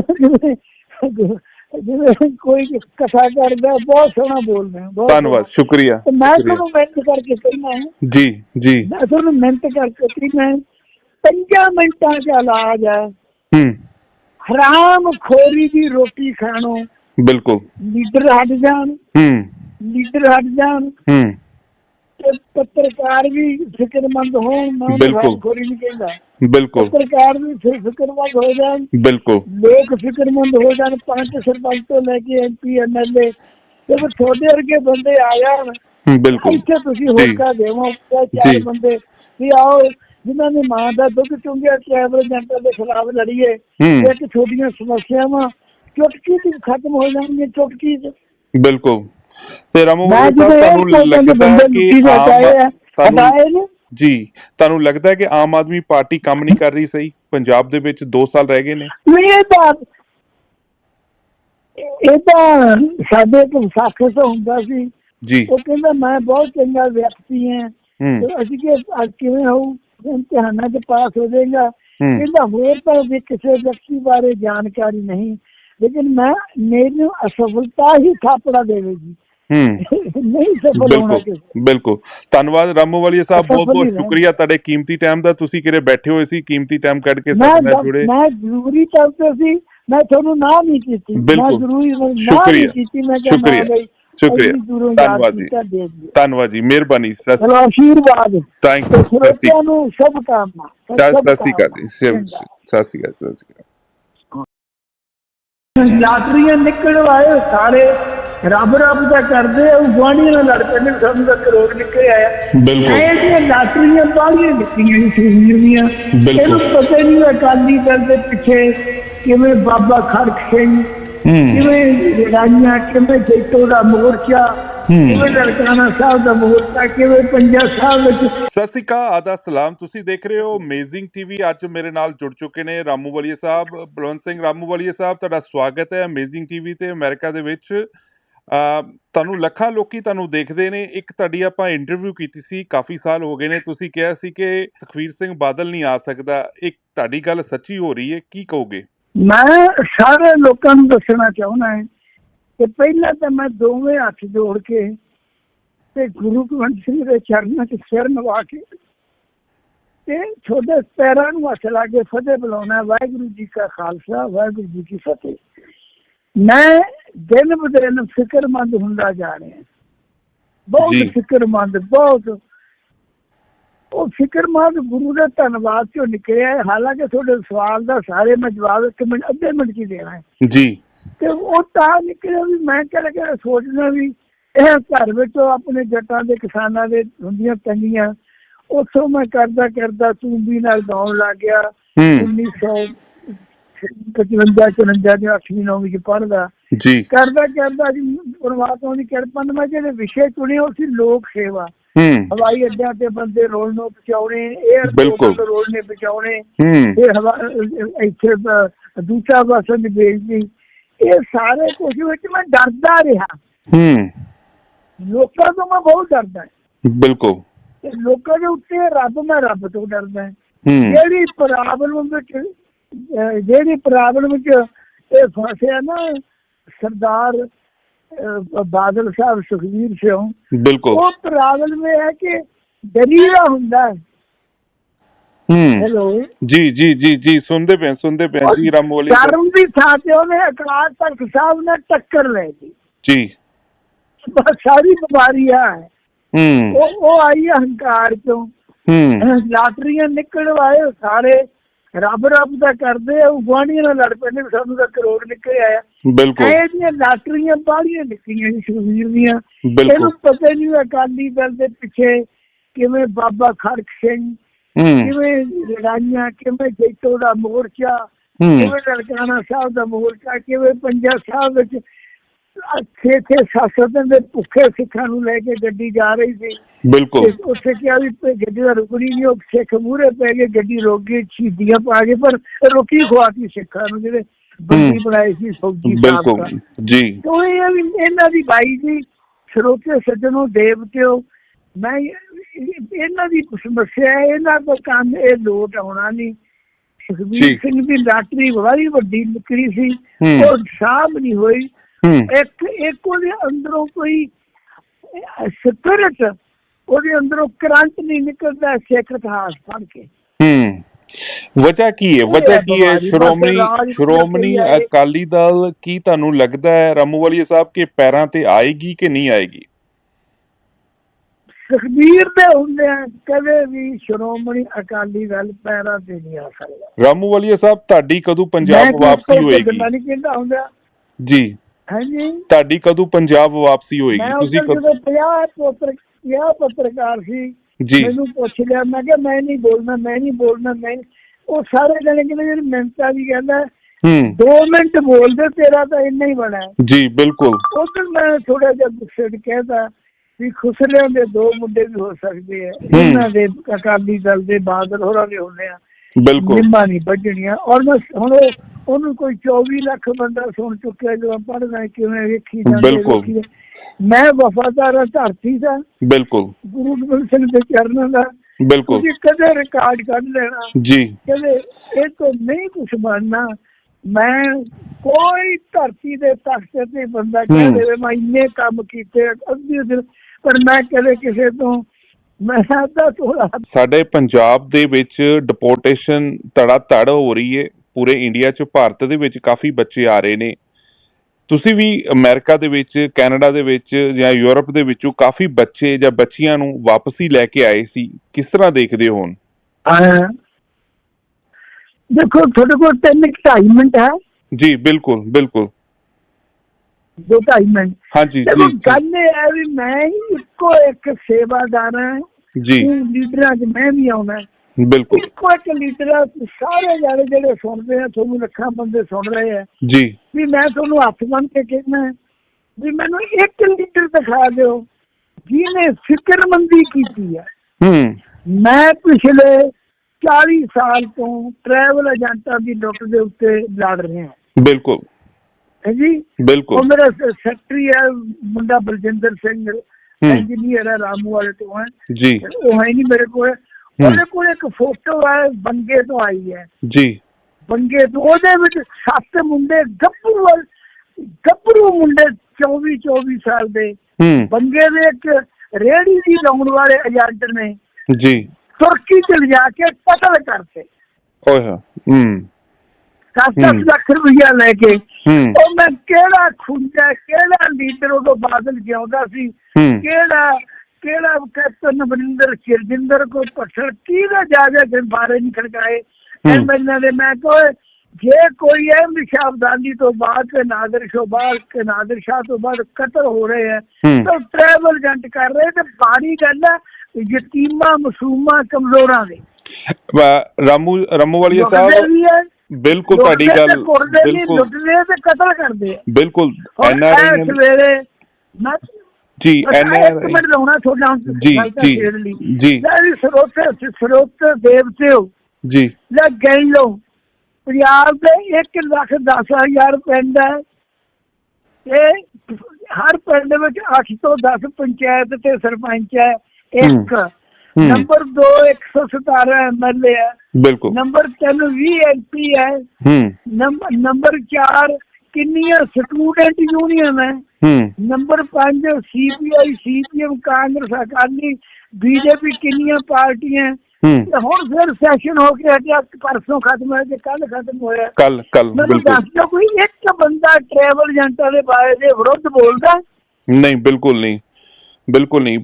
ਜਿਵੇਂ ਕੋਈ ਕਥਾ ਕਰਦਾ ਬਹੁਤ ਸੋਹਣਾ ਬੋਲਦੇ ਹੋ ਬਹੁਤ ਧੰਨਵਾਦ ਸ਼ੁਕਰੀਆ ਮੈਂ ਤੁਹਾਨੂੰ ਮਿਹਨਤ ਕਰਕੇ ਕਹਿਣਾ ਹੈ। ਜੀ ਜੀ। ਮੈਂ ਤੁਹਾਨੂੰ ਮਿਹਨਤ ਕਰਕੇ ਕਹਿਣਾ ਹੈ। ਪੰਜਾਂ ਮਿੰਟਾਂ ਦਾ ਇਲਾਜ ਹੈ। ਹੂੰ। ਹਰਾਮ ਖੋਰੀ ਦੀ ਰੋਟੀ ਖਾਣੋ। ਬਿਲਕੁਲ। ਲੀਡਰ ਹਟ ਜਾਣ। ਹੂੰ। ਲੀਡਰ ਹਟ ਜਾਣ। ਹੂੰ। ਤੇ ਪੱਤਰਕਾਰ ਵੀ ਫਿਕਰਮੰਦ ਹੋਣ ਮੈਂ ਬਿਲਕੁਲ। ਖੋਰੀ ਨਹੀਂ ਕਹਿੰਦਾ। ਬਿਲਕੁਲ। ਪੱਤਰਕਾਰ ਵੀ ਫਿ- ਫਿਕਰਮੰਦ ਹੋ ਜਾਣ। ਬਿਲਕੁਲ। ਲੋਕ ਫਿਕਰਮੰਦ ਹੋ ਜਾਣ। ਪੰਚ ਸਰਪੰਚ ਤੋਂ ਲੈ ਕੇ ਐਮਪੀ ਐਮਐਲਏ ਤੇ ਫਿਰ ਤੁਹਾਡੇ ਵਰਗੇ ਬੰਦੇ ਆ ਜਾਣ। ਬਿਲਕੁਲ। ਇੱਥੇ ਤੁਸੀਂ। ਹੋਕਾ ਦੇਵੋ। ਚਾਰ। ਬੰਦੇ ਵੀ ਆਓ। ਜਿਨ੍ਹਾਂ ਨੇ ਮਾਂ ਦਾ ਦੁੱਧ ਚੁੰਗਿਆ ਕੈਬਲ ਜਨਤਾ ਦੇ ਖਿਲਾਫ ਲੜੀਏ ਹੂੰ। ਇਹ ਕਿ ਛੋਟੀਆਂ ਸਮੱਸਿਆਵਾਂ ਚੁਟਕੀ ਚ ਖਤਮ ਹੋ ਜਾਣਗੀਆਂ ਚੁਟਕੀ ਚ ਬਿਲਕੁਲ। ਤੇ ਰਾਮੂ ਸਾਹਿਬ ਤੁਹਾਨੂੰ ਲੱਗਦਾ ਹੈ ਕਿ ਜਾ ਤੁਹਾਨੂੰ ਜੀ ਲੱਗਦਾ ਹੈ ਕਿ ਆਮ ਆਦਮੀ ਪਾਰਟੀ ਕੰਮ ਨਹੀਂ ਕਰ ਰਹੀ ਸਹੀ? ਪੰਜਾਬ ਦੇ ਵਿੱਚ 2 ਸਾਲ ਰਹਿ ਗਏ ਨੇ। ਨਹੀਂ ਇਹ ਤਾਂ ਇਹ ਤਾਂ ਸਾਡੇ ਕੋਲ ਸਾਖਸ ਹੁੰਦਾ ਸੀ। ਜੀ। ਉਹ ਕਹਿੰਦਾ ਮੈਂ ਬਹੁਤ ਚੰਗਾ ਵਿਅਕਤੀ ਹਾਂ। ਤੇ ਅਸੀਂ ਕਿ ਅੱਜ ਕਿਵੇਂ ਹੋਊ? ਇਮਤਿਹਾਨਾਂ 'ਚ ਪਾਸ ਹੋ ਜਾਏਗਾ। ਹੂੰ। ਕਹਿੰਦਾ ਹੋਰ ਤਾਂ ਵੀ ਕਿਸੇ ਵਿਅਕਤੀ ਬਾਰੇ ਜਾਣਕਾਰੀ ਨਹੀਂ। ਲੇਕਿਨ ਮੈਂ ਮੈਨੂੰ ਅਸਫਲਤਾ ਹੀ ਥਾਪੜਾ ਦੇਵੇਗੀ। ਨਹੀਂ ਸਫਲ ਹੋਣਾ ਬਿਲਕੁਲ ਧੰਨਵਾਦ ਰਾਮੂ ਵਾਲੀਆ ਸਾਹਿਬ ਬਹੁਤ ਬਹੁਤ। ਸ਼ੁਕਰੀਆ ਤੁਹਾਡੇ ਕੀਮਤੀ ਟਾਈਮ ਦਾ। ਤੁਸੀਂ ਕਿਰੇ ਬੈਠੇ ਹੋਏ ਸੀ ਕੀਮਤੀ ਟਾਈਮ ਕੱਢ ਕੇ ਸਾਡੇ ਨਾਲ ਜੁੜੇ। ਮੈਂ ਜ਼ਰੂਰੀ ਤੌਰ ਤੇ ਸੀ ਮੈਂ ਤੁਹਾਨੂੰ ਨਾ ਨਹੀਂ ਕੀਤੀ। ਮੈਂ। ਜ਼ਰੂਰੀ ਨਾ। ਕੀਤੀ। ਮੈਂ ਸ਼ੁਕਰੀਆ। ਸ਼ੁਕਰੀਆ। ਧੰਨਵਾਦ ਜੀ। ਧੰਨਵਾਦ ਜੀ ਮਿਹਰਬਾਨੀ ਸਤਿ ਚਲੋ ਆਸ਼ੀਰਵਾਦ। ਥੈਂਕ ਯੂ ਸਤਿ ਸ਼੍ਰੀ ਨੂੰ ਸ਼ੁਭ ਕਾਮਨਾ। ਅਕਾਲ ਸਤਿ ਸ਼੍ਰੀ ਅਕਾਲ ਜੀ ਸਤਿ ਸ਼੍ਰੀ ਅਕਾਲ ਸਤਿ ਸ਼੍ਰੀ ਅਕਾਲ ਲਾਟਰੀਆਂ ਨਿਕਲ ਆਏ ਸਾਰੇ ਰੱਬ ਰੱਬ ਦਾ ਕਰਦੇ ਆ ਉਹ ਗੁਆਂਢੀਆਂ ਨਾਲ ਲੜ ਪੈਂਦੇ ਸਾਨੂੰ ਤਾਂ ਕਰੋੜ ਨਿਕਲ ਆਇਆ ਬਿਲਕੁਲ। ਇਹ ਜਿਹੜੀਆਂ ਲਾਟਰੀਆਂ ਬਾਹਲੀਆਂ ਨਿਕਲੀਆਂ ਨੇ ਸਰੀਰ ਦੀਆਂ ਬਿਲਕੁਲ। ਇਹਨੂੰ ਪਤਾ ਨਹੀਂ ਅਕਾਲੀ ਦਲ ਦੇ ਪਿੱਛੇ ਕਿਵੇਂ ਬਾਬਾ ਖੜਕ ਸਿੰਘ ਹੂੰ। ਕਿਵੇਂ ਲੜਾਈਆਂ ਕਿਵੇਂ ਜੈਤੋ ਦਾ ਮੋਰਚਾ। ਕਿਵੇਂ ਲੜਕਾਣਾ ਸਾਹਿਬ ਦਾ ਮੋਰਚਾ ਕਿਵੇਂ ਪੰਜਾ ਸਾਹਿਬ ਵਿੱਚ ਸਤਿ ਸ਼੍ਰੀ ਅਕਾਲ ਆਦਾ ਸਲਾਮ। ਤੁਸੀਂ ਦੇਖ ਰਹੇ ਹੋ ਅਮੇਜ਼ਿੰਗ ਟੀਵੀ ਅੱਜ ਮੇਰੇ ਨਾਲ ਜੁੜ ਚੁੱਕੇ ਨੇ ਰਾਮੂ ਵਾਲੀਆ ਸਾਹਿਬ ਬਲਵੰਤ ਸਿੰਘ ਰਾਮੂ ਵਾਲੀਆ ਸਾਹਿਬ ਤੁਹਾਡਾ ਸਵਾਗਤ ਹੈ ਅਮੇਜ਼ਿੰਗ ਟੀਵੀ ਤੇ ਅਮਰੀਕਾ ਦੇ ਵਿੱਚ। ਤੁਹਾਨੂੰ ਲੱਖਾਂ ਲੋਕੀ ਤੁਹਾਨੂੰ ਦੇਖਦੇ ਨੇ। ਇੱਕ ਤੁਹਾਡੀ ਆਪਾਂ ਇੰਟਰਵਿਊ ਕੀਤੀ ਸੀ ਕਾਫੀ ਸਾਲ ਹੋ ਗਏ ਨੇ। ਤੁਸੀਂ ਕਿਹਾ ਸੀ ਕਿ ਤਖਵੀਰ ਸਿੰਘ ਬਾਦਲ ਨਹੀਂ ਆ ਸਕਦਾ। ਇੱਕ ਤੁਹਾਡੀ ਗੱਲ ਸੱਚੀ ਹੋ ਰਹੀ ਹੈ ਕੀ ਕਹੋਗੇ? ਮੈਂ ਸਾਰੇ ਲੋਕਾਂ ਨੂੰ ਦੱਸਣਾ ਚਾਹੁੰਦਾ ਹਾਂ ਕਿ ਪਹਿਲਾਂ ਤਾਂ ਮੈਂ ਦੋਵੇਂ ਹੱਥ ਜੋੜ ਕੇ ਤੇ ਗੁਰੂ ਗੋਬਿੰਦ ਸਿੰਘ ਦੇ ਚਰਨਾਂ 'ਚ ਸਿਰ ਨਵਾ ਕੇ ਤੇ ਛੋਟੇ ਪੈਰਾਂ ਨੂੰ ਹੱਥ ਲਾ ਕੇ ਫਤਿਹ ਬੁਲਾਉਣਾ ਵਾਹਿਗੁਰੂ ਜੀ ਕਾ ਖਾਲਸਾ ਵਾਹਿਗੁਰੂ ਜੀ ਕੀ ਫਤਿਹ ਮੈਂ ਦਿਨ ਬ ਦਿਨ ਫਿਕਰਮੰਦ ਹੁੰਦਾ ਜਾ ਰਿਹਾ। ਬਹੁਤ ਫਿਕਰਮੰਦ ਬਹੁਤ ਉਹ ਫਿਕਰਮੰਦ ਗੁਰੂ ਦੇ ਧੰਨਵਾਦ ਚੋਂ ਨਿਕਲਿਆ ਹੈ। ਹਾਲਾਂਕਿ ਤੁਹਾਡੇ ਸਵਾਲ ਦਾ ਸਾਰੇ ਮੈਂ ਜਵਾਬ ਇੱਕ ਮਿੰਟ ਅੱਧੇ ਮਿੰਟ ਹੀ ਦੇਣਾ ਹੈ। ਜੀ। ਤੇ ਉਹ ਤਾਂ ਨਿਕਲਿਆ ਵੀ ਮੈਂ ਕਿਹਾ ਕਿ ਸੋਚਦਾ ਵੀ ਇਹ ਘਰ ਵਿੱਚੋਂ ਆਪਣੇ ਜੱਟਾਂ ਦੇ ਕਿਸਾਨਾਂ ਦੇ ਹੁੰਦੀਆਂ ਤੰਗੀਆਂ। ਉੱਥੋਂ ਮੈਂ ਕਰਦਾ ਕਰਦਾ ਤੂੰਬੀ ਨਾਲ ਗਾਉਣ ਲੱਗ ਗਿਆ। ਹੂੰ। 1955 54 ਦੇ 8ਵੀਂ 9ਵੀਂ ਚ ਪੜ੍ਹਦਾ। ਜੀ। ਕਰਦਾ ਕਰਦਾ ਜੀ ਪਰਮਾਤਮਾ ਦੀ ਕਿਰਪਾ ਨਾਲ ਮੈਂ ਜਿਹੜੇ ਵਿਸ਼ੇ ਚੁਣੇ ਉਹ ਸੀ ਲੋਕ ਸੇਵਾ। ਹਵਾਈ ਅੱਡਿਆਂ ਤੇ ਬੰਦੇ ਰੋਲਣੋਂ ਬਚਾਉਣੇ 에ਅਰ ਬਿਲਕੁਲ। ਰੋਲਣੇ ਬਚਾਉਣੇ ਹੂੰ। ਇਹ ਹਵਾ ਇੱਥੇ ਦੂਸਰਾ ਵਾਸਨ ਦੀ ਬੇਇੱਜ਼ਤੀ ਇਹ ਸਾਰੇ ਕੁਝ ਵਿੱਚ ਮੈਂ ਡਰਦਾ ਰਿਹਾ। ਹੂੰ। ਲੋਕਾਂ ਤੋਂ ਮੈਂ ਬਹੁਤ ਡਰਦਾ ਬਿਲਕੁਲ। ਲੋਕਾਂ ਦੇ ਉੱਤੇ ਰੱਬ ਮੈਂ ਰੱਬ ਤੋਂ ਡਰਦਾ ਹੂੰ। ਜਿਹੜੀ ਪ੍ਰੋਬਲਮ ਵਿੱਚ ਜਿਹੜੀ ਪ੍ਰੋਬਲਮ ਵਿੱਚ ਇਹ ਫਸਿਆ ਨਾ ਸਰਦਾਰ ਬਾਦਲ ਸਾਹਿਬ ਸੁਖਵੀਰ ਸਿੰਘ। ਬਿਲਕੁਲ। ਉਹ ਪ੍ਰੋਬਲਮ ਇਹ ਹੈ ਕਿ ਡਰੀਦਾ ਹੁੰਦਾ ਹੈ। ਹੂੰ। ਹੈਲੋ ਜੀ ਜੀ ਜੀ ਜੀ ਸੁਣਦੇ ਪਏ ਸੁਣਦੇ ਪਏ ਜੀ ਰਾਮੂ ਵਾਲੀ ਸਾਹਿਬ। ਧਰਮ ਦੀ ਥਾਂ ਤੇ ਉਹਨੇ ਅਕਾਲ ਤਖਤ ਸਾਹਿਬ ਨੇ ਟੱਕਰ ਲੈ ਲਈ। ਜੀ। ਬਸ ਸਾਰੀ ਬਿਮਾਰੀ ਆ ਹੈ। ਹੂੰ। ਉਹ ਉਹ ਆਈ ਹੰਕਾਰ ਤੋਂ। ਹੂੰ। ਲਾਟਰੀਆਂ ਨਿਕਲ ਆਏ ਸਾਰੇ। ਰੱਬ ਰੱਬ ਦਾ ਕਰਦੇ ਆ ਉਹ ਗੁਆਂਢੀਆਂ ਨਾਲ ਲੜ ਪੈਂਦੇ ਵੀ ਸਾਨੂੰ ਤਾਂ ਕਰੋੜ ਨਿਕਲ ਆਇਆ। ਬਿਲਕੁਲ। ਇਹ ਦੀਆਂ ਲਾਟਰੀਆਂ ਬਾਹਲੀਆਂ ਨਿਕਲੀਆਂ ਜੀ ਸੁਖਵੀਰ ਦੀਆਂ। ਇਹਨੂੰ ਪਤਾ ਨਹੀਂ ਅਕਾਲੀ ਦਲ ਦੇ ਪਿੱਛੇ ਕਿਵੇਂ ਬਾਬਾ ਖੜਕ ਸਿੰਘ ਕਿਵੇਂ ਲੜਾਈਆਂ ਕਿਵੇਂ ਜੈਤੋ ਦਾ ਮੋਰਚਾ ਕਿਵੇਂ ਨਨਕਾਣਾ ਸਾਹਿਬ ਦਾ ਮੋਰਚਾ ਕਿਵੇਂ ਪੰਜਾ ਸਾਹਿਬ ਵਿੱਚ ਛੇ ਛੇ ਸੱਤ ਸੱਤ ਦਿਨ ਦੇ ਭੁੱਖੇ ਸਿੱਖਾਂ ਨੂੰ ਲੈ ਕੇ ਗੱਡੀ ਜਾ ਰਹੀ ਸੀ। ਬਿਲਕੁਲ। ਉੱਥੇ ਕਿਹਾ ਵੀ ਗੱਡੀ ਦਾ ਰੁਕਣੀ ਨਹੀਂ ਉਹ ਸਿੱਖ ਮੂਹਰੇ ਪੈ ਗਏ ਗੱਡੀ ਰੋਕ ਗਈ ਸ਼ਹੀਦੀਆਂ ਪਾ ਕੇ ਪਰ ਰੋਕੀ ਖਵਾਤੀ ਸਿੱਖਾਂ ਨੂੰ ਜਿਹੜੇ ਬੰਦੀ ਬਣਾਏ ਸੀ ਸਾਹਿਬ ਬਿਲਕੁਲ ਜੀ। ਤੋ ਇਹ ਇਹਨਾਂ ਦੀ ਬਾਈ ਜੀ ਸਰੋਤੇ ਸੱਜਣੋ ਦੇਵਤਿਓ ਮੈਂ ਇਹਨਾਂ ਦੀ ਸਮੱਸਿਆ ਹੈ ਇਹਨਾਂ ਦਾ ਕੰਮ ਇਹ ਲੋਟ ਆਉਣਾ ਨਹੀਂ। ਸੁਖਬੀਰ ਸਿੰਘ ਦੀ ਲਾਟਰੀ ਬੜੀ ਵੱਡੀ ਨਿਕਲੀ ਸੀ। ਉਹ ਸਾਹਬ ਨਹੀਂ ਹੋਈ। ਇੱਕ ਇੱਕ ਉਹਦੇ ਅੰਦਰੋਂ ਕੋਈ ਸਪਿਰਿਟ ਉਹਦੇ ਅੰਦਰੋਂ ਕਰੰਟ ਨਹੀਂ ਨਿਕਲਦਾ ਸਿੱਖ ਇਤਿਹਾਸ ਪੜ੍ਹ ਕੇ। ਹੂੰ। ਵਜ੍ਹਾ ਕੀ ਹੈ? ਵਜ੍ਹਾ ਕੀ ਹੈ? ਸ਼੍ਰੋਮਣੀ ਸ਼੍ਰੋਮਣੀ? ਅਕਾਲੀ ਦਲ ਕੀ ਤੁਹਾਨੂੰ ਲੱਗਦਾ ਹੈ ਰਾਮੂਵਾਲੀਆ ਸਾਹਿਬ ਕੇ ਪੈਰਾਂ ਤੇ ਆਏਗੀ ਕਿ ਨਹੀਂ ਆਏਗੀ? ਸੁਖਬੀਰ ਦੇ ਹੁੰਦਿਆਂ ਕਦੇ ਵੀ ਸ਼੍ਰੋਮਣੀ ਅਕਾਲੀ ਦਲ ਪੈਰਾਂ ਤੇ ਨਹੀਂ ਆ ਸਕਦਾ। ਰਾਮੂਵਾਲੀਆ ਸਾਹਿਬ ਤੁਹਾਡੀ ਕਦੋਂ ਪੰਜਾਬ ਵਾਪਸੀ ਹੋਏਗੀ? ਗੱਲਾਂ ਨਹੀਂ ਕਹਿੰਦਾ ਹੁੰਦਾ। ਜੀ। ਹਾਂਜੀ। ਤੁਹਾਡੀ ਕਦੋਂ ਪੰਜਾਬ ਵਾਪਸੀ ਹੋਏਗੀ? ਮੈਂ ਤੁਸੀਂ ਤੁਸੀਂ ਕਦੋਂ ਜਦੋਂ 50 ਪੱਤਰ 50 ਪੱਤਰਕਾਰ ਸੀ ਜੀ। ਮੈਨੂੰ ਪੁੱਛ ਲਿਆ ਮੈਂ ਕਿਹਾ ਮੈਂ ਨਹੀਂ ਬੋਲਣਾ ਮੈਂ ਨਹੀਂ ਬੋਲਣਾ ਮੈਂ ਨਹੀਂ- ਉਹ ਸਾਰੇ ਜਣੇ ਕਹਿੰਦੇ ਯਾਰ ਮਿੰਟਾਂ ਵੀ ਕਹਿੰਦਾ ਹੂੰ। 2 ਮਿੰਟ ਬੋਲਦੇ ਤੇਰਾ ਤਾਂ ਇੰਨਾ ਹੀ ਬਣਾ। ਜੀ ਬਿਲਕੁਲ। ਉਧਰ ਮੈਂ ਥੋੜਾ ਜਿਹਾ ਗੁੱਸੇ 'ਚ ਕਹਿਤਾ ਵੀ ਖੁਸਰਿਆਂ ਦੇ ਦੋ ਮੁੰਡੇ ਵੀ ਹੋ ਸਕਦੇ ਆ। ਇਹਨਾਂ ਦੇ ਅਕਾਲੀ ਦਲ ਦੇ ਬਾਦਲ ਹੋਰਾਂ ਦੇ ਹੁੰਦੇ ਆ। ਬਿਲਕੁਲ। ਨਿੰਮਾਂ ਨਹੀਂ ਵੱਜਣੀਆਂ ਔਰ ਮੈਂ ਹੁਣ ਉਹ- ਉਹਨੂੰ ਕੋਈ 24 ਲੱਖ ਬੰਦਾ ਸੁਣ ਚੁੱਕਿਆ ਜਦੋਂ ਪੜ੍ਹਦਾ ਕਿਵੇਂ ਵੇਖੀ ਜਾਂਦੇ ਬਿਲਕੁਲ। ਮੈਂ ਵਫਾਦਾਰ ਹਾਂ ਧਰਤੀ ਦਾ। ਬਿਲਕੁਲ। ਗੁਰੂ ਗੋਬਿੰਦ ਸਿੰਘ ਦੇ ਚਰਨਾਂ ਦਾ। ਬਿਲਕੁਲ। ਤੁਸੀਂ ਕਦੇ ਰਿਕਾਰਡ ਕੱਢ ਲੈਣਾ। ਜੀ। ਕਦੇ ਇਹ ਤੋਂ ਨਹੀਂ ਕੁਝ ਬਣਨਾ। ਮੈਂ ਕੋਈ ਧਰਤੀ ਦੇ ਤਖਤ ਤੇ ਬੰਦਾ ਕਹਿ। ਦੇਵੇ ਮੈਂ ਇੰਨੇ ਕੰਮ ਕੀਤੇ ਅੱਧੀ ਦਿਨ ਪਰ ਮੈਂ ਕਦੇ ਕਿਸੇ ਤੋਂ ਮੈਂ ਆਦਾ ਥੋੜਾ ਸਾਡੇ ਪੰਜਾਬ ਦੇ ਵਿੱਚ ਡਿਪੋਰਟੇਸ਼ਨ ਧੜਾ ਧੜ ਹੋ ਰਹੀ ਹੈ। ਪੂਰੇ ਇੰਡੀਆ 'ਚ ਭਾਰਤ ਦੇ ਵਿੱਚ ਕਾਫੀ ਬੱਚੇ ਆ ਰਹੇ ਨੇ। ਤੁਸੀਂ ਵੀ ਅਮਰੀਕਾ ਦੇ ਵਿੱਚ ਕੈਨੇਡਾ ਦੇ ਵਿੱਚ ਜਾਂ ਯੂਰਪ ਦੇ ਵਿੱਚੋਂ ਕਾਫੀ ਬੱਚੇ ਜਾਂ ਬੱਚੀਆਂ ਨੂੰ ਵਾਪਸੀ ਲੈ ਕੇ ਆਏ ਸੀ। ਕਿਸ ਤਰ੍ਹਾਂ ਦੇਖਦੇ ਹੋ। ਦੇਖੋ ਤੁਹਾਡੇ ਕੋਲ ਤਿੰਨ ਕੁ ਢਾਈ ਮਿੰਟ ਹੈ। ਜੀ ਬਿਲਕੁਲ ਬਿਲਕੁਲ। ਦੋ ਢਾਈ ਮਿੰਟ ਹਾਂਜੀ ਜੀ। ਗੱਲ ਇਹ ਹੈ ਵੀ ਮੈਂ ਹੀ ਇੱਕੋ ਇੱਕ ਸੇਵਾਦਾਰ ਹਾਂ ਜੀ। ਲੀਡਰਾਂ 'ਚ ਮੈਂ ਵੀ ਆਉਣਾ। ਬਿਲਕੁਲ। ਇੱਕੋ ਇੱਕ ਲੀਡਰ ਸਾਰੇ ਜਾਣੇ ਜਿਹੜੇ ਸੁਣਦੇ ਆ ਤੁਹਾਨੂੰ ਲੱਖਾਂ ਬੰਦੇ ਸੁਣ ਰਹੇ ਆ। ਜੀ। ਵੀ ਮੈਂ ਤੁਹਾਨੂੰ ਹੱਥ ਬੰਨ ਕੇ ਕਹਿਣਾ ਵੀ ਮੈਨੂੰ ਇੱਕ ਲੀਡਰ ਦਿਖਾ ਦਿਓ ਜਿਹਨੇ ਫਿਕਰਮੰਦੀ ਕੀਤੀ ਹੈ ਹੂੰ। ਮੈਂ ਪਿਛਲੇ 40 ਸਾਲ ਤੋਂ ਟਰੈਵਲ ਏਜੰਟਾਂ ਦੀ ਲੁੱਟ ਦੇ ਉੱਤੇ ਲੜ ਰਿਹਾ। ਬਿਲਕੁਲ। ਹੈ ਜੀ? ਉਹ ਬਿਲਕੁਲ ਮੇਰਾ ਸ- ਸੈਕਟਰੀ ਹੈ ਮੁੰਡਾ ਬਲਜਿੰਦਰ ਸਿੰਘ। ਇੰਜੀਨੀਅਰ ਹੈ ਰਾਮੂ ਵਾਲੇ ਤੋਂ ਹੈ। ਜੀ। ਉਹ ਹੈ ਨਹੀਂ ਮੇਰੇ ਕੋਲ। ਉਹਦੇ ਕੋਲ ਇੱਕ ਫੋਟੋ ਹੈ ਬੰਗੇ ਤੋਂ ਆਈ ਹੈ। ਜੀ। ਬੰਗੇ ਤੋਂ ਉਹਦੇ ਵਿੱਚ ਸੱਤ ਮੁੰਡੇ ਗੱਭਰੂ ਗੱਭਰੂ ਮੁੰਡੇ 24 24 ਸਾਲ ਦੇ। ਬੰਗੇ ਦੇ ਇੱਕ ਰੇੜੀ ਦੀ ਲਾਉਣ ਵਾਲੇ ਏਜੰਟ ਨੇ। ਜੀ। ਤੁਰਕੀ ਚ ਲਿਜਾ ਕੇ ਕਤਲ ਕਰਤੇ। ਓਏ ਹਾਂ ਹੂੰ। 10 ਹੂੰ। ਲੱਖ ਰੁਪਇਆ ਲੈ ਕੇ। ਉਹ ਮੈਂ ਕਿਹੜਾ ਖੁੰਝਾ ਕਿਹੜਾ ਲੀਡਰ ਉਦੋਂ ਬਾਦਲ ਜਿਉਂਦਾ ਸੀ? ਕਿਹੜਾ ਕਿਹੜਾ ਕੈਪਟਨ ਅਮਰਿੰਦਰ ਕਿਰਜਿੰਦਰ ਕੋ ਪੱਛੜ ਕਿਹਦਾ ਜਾ ਜਾ ਕੇ ਬਾਰੇ ਨਹੀਂ ਖੜਕਾਏ। ਐਮਐਲਏ ਦੇ ਮੈਂ ਕਹੋ ਜੇ ਕੋਈ ਅਹਿਮਦ ਸ਼ਾਹ ਅਬਦਾਲੀ ਤੋਂ ਬਾਅਦ ਤੇ ਨਾਦਰ ਸ਼ਾਹ ਬਾਅਦ ਤੇ ਨਾਦਰ ਸ਼ਾਹ ਤੋਂ ਬਾਅਦ ਕਤਲ ਹੋ ਰਹੇ ਹੈ। ਤਾਂ ਟਰੈਵਲ ਏਜੰਟ ਕਰ ਰਹੇ ਤੇ ਬਾੜੀ ਗੱਲ ਹੈ ਯਤੀਮਾਂ ਮਸੂਮਾਂ ਕਮਜ਼ੋਰਾਂ ਦੇ। ਰਾਮੂ ਰਾਮੂਵਾਲੀਆ ਲੁੱਟਦੇ ਸਾਹਿਬ ਬਿਲਕੁਲ ਤੁਹਾਡੀ ਗੱਲ ਬਿਲਕੁਲ। ਲੁੱਟਦੇ ਤੇ ਕਤਲ ਕਰਦੇ ਆ। ਬਿਲਕੁਲ ਹੁਣ ਐਨਆਰਆਈ ਇਹ ਸਵੇਰੇ ਜੀ ਇੱਕ ਐਨਆਰਆਈ ਮਿੰਟ ਲਾਉਣਾ ਤੁਹਾਡਾ ਜੀ, ਜੀ। ਜੀ। ਲੈ ਸਰੋਤ ਸਰੋਤ ਦੇਵਤਿਓ ਜੀ। ਲੈ ਗਈ ਲੋ ਪੰਜਾਬ ਦੇ 1 ਲੱਖ 10 ਹਜ਼ਾਰ ਪਿੰਡ ਹੈ। ਇਹ ਹਰ ਪਿੰਡ ਵਿੱਚ 8 ਤੋਂ 10 ਪੰਚਾਇਤ ਤੇ ਸਰਪੰਚ ਹੈ ਇੱਕ। ਹੂੰ। ਨੰਬਰ 2 117 ਐਮਐਲਏ ਹੈ। ਬਿਲਕੁਲ। ਨੰਬਰ 3 20 ਐਮਪੀ ਹੈ। ਹੂੰ। ਨੰਬਰ ਨੰਬਰ 4 ਕਿੰਨੀਆਂ ਸਟੂਡੈਂਟ ਯੂਨੀਅਨ ਹੈ। ਹੂੰ। Number 5 CPI CPM Congress Akali BJP ਕਿੰਨੀਆਂ ਪਾਰਟੀਆਂ ਹੁਣ ਫਿਰ ਸੈਸ਼ਨ ਹੋ ਕੇ ਹਟਿਆ ਪਰਸੋਂ ਖਤਮ ਹੋਇਆ ਤੇ ਕੱਲ ਖਤਮ ਹੋਇਆ। ਕੱਲ ਕੱਲ ਬਿਲਕੁਲ। ਦੱਸ ਕੋਈ ਇੱਕ ਬੰਦਾ ਟਰੈਵਲ ਏਜੰਟਾਂ ਦੇ ਬਾਰੇ ਦੇ ਵਿਰੁੱਧ ਬੋਲਦਾ? ਨਹੀਂ ਬਿਲਕੁਲ ਨਹੀਂ। ਬਿਲਕੁਲ ਨਹੀਂ।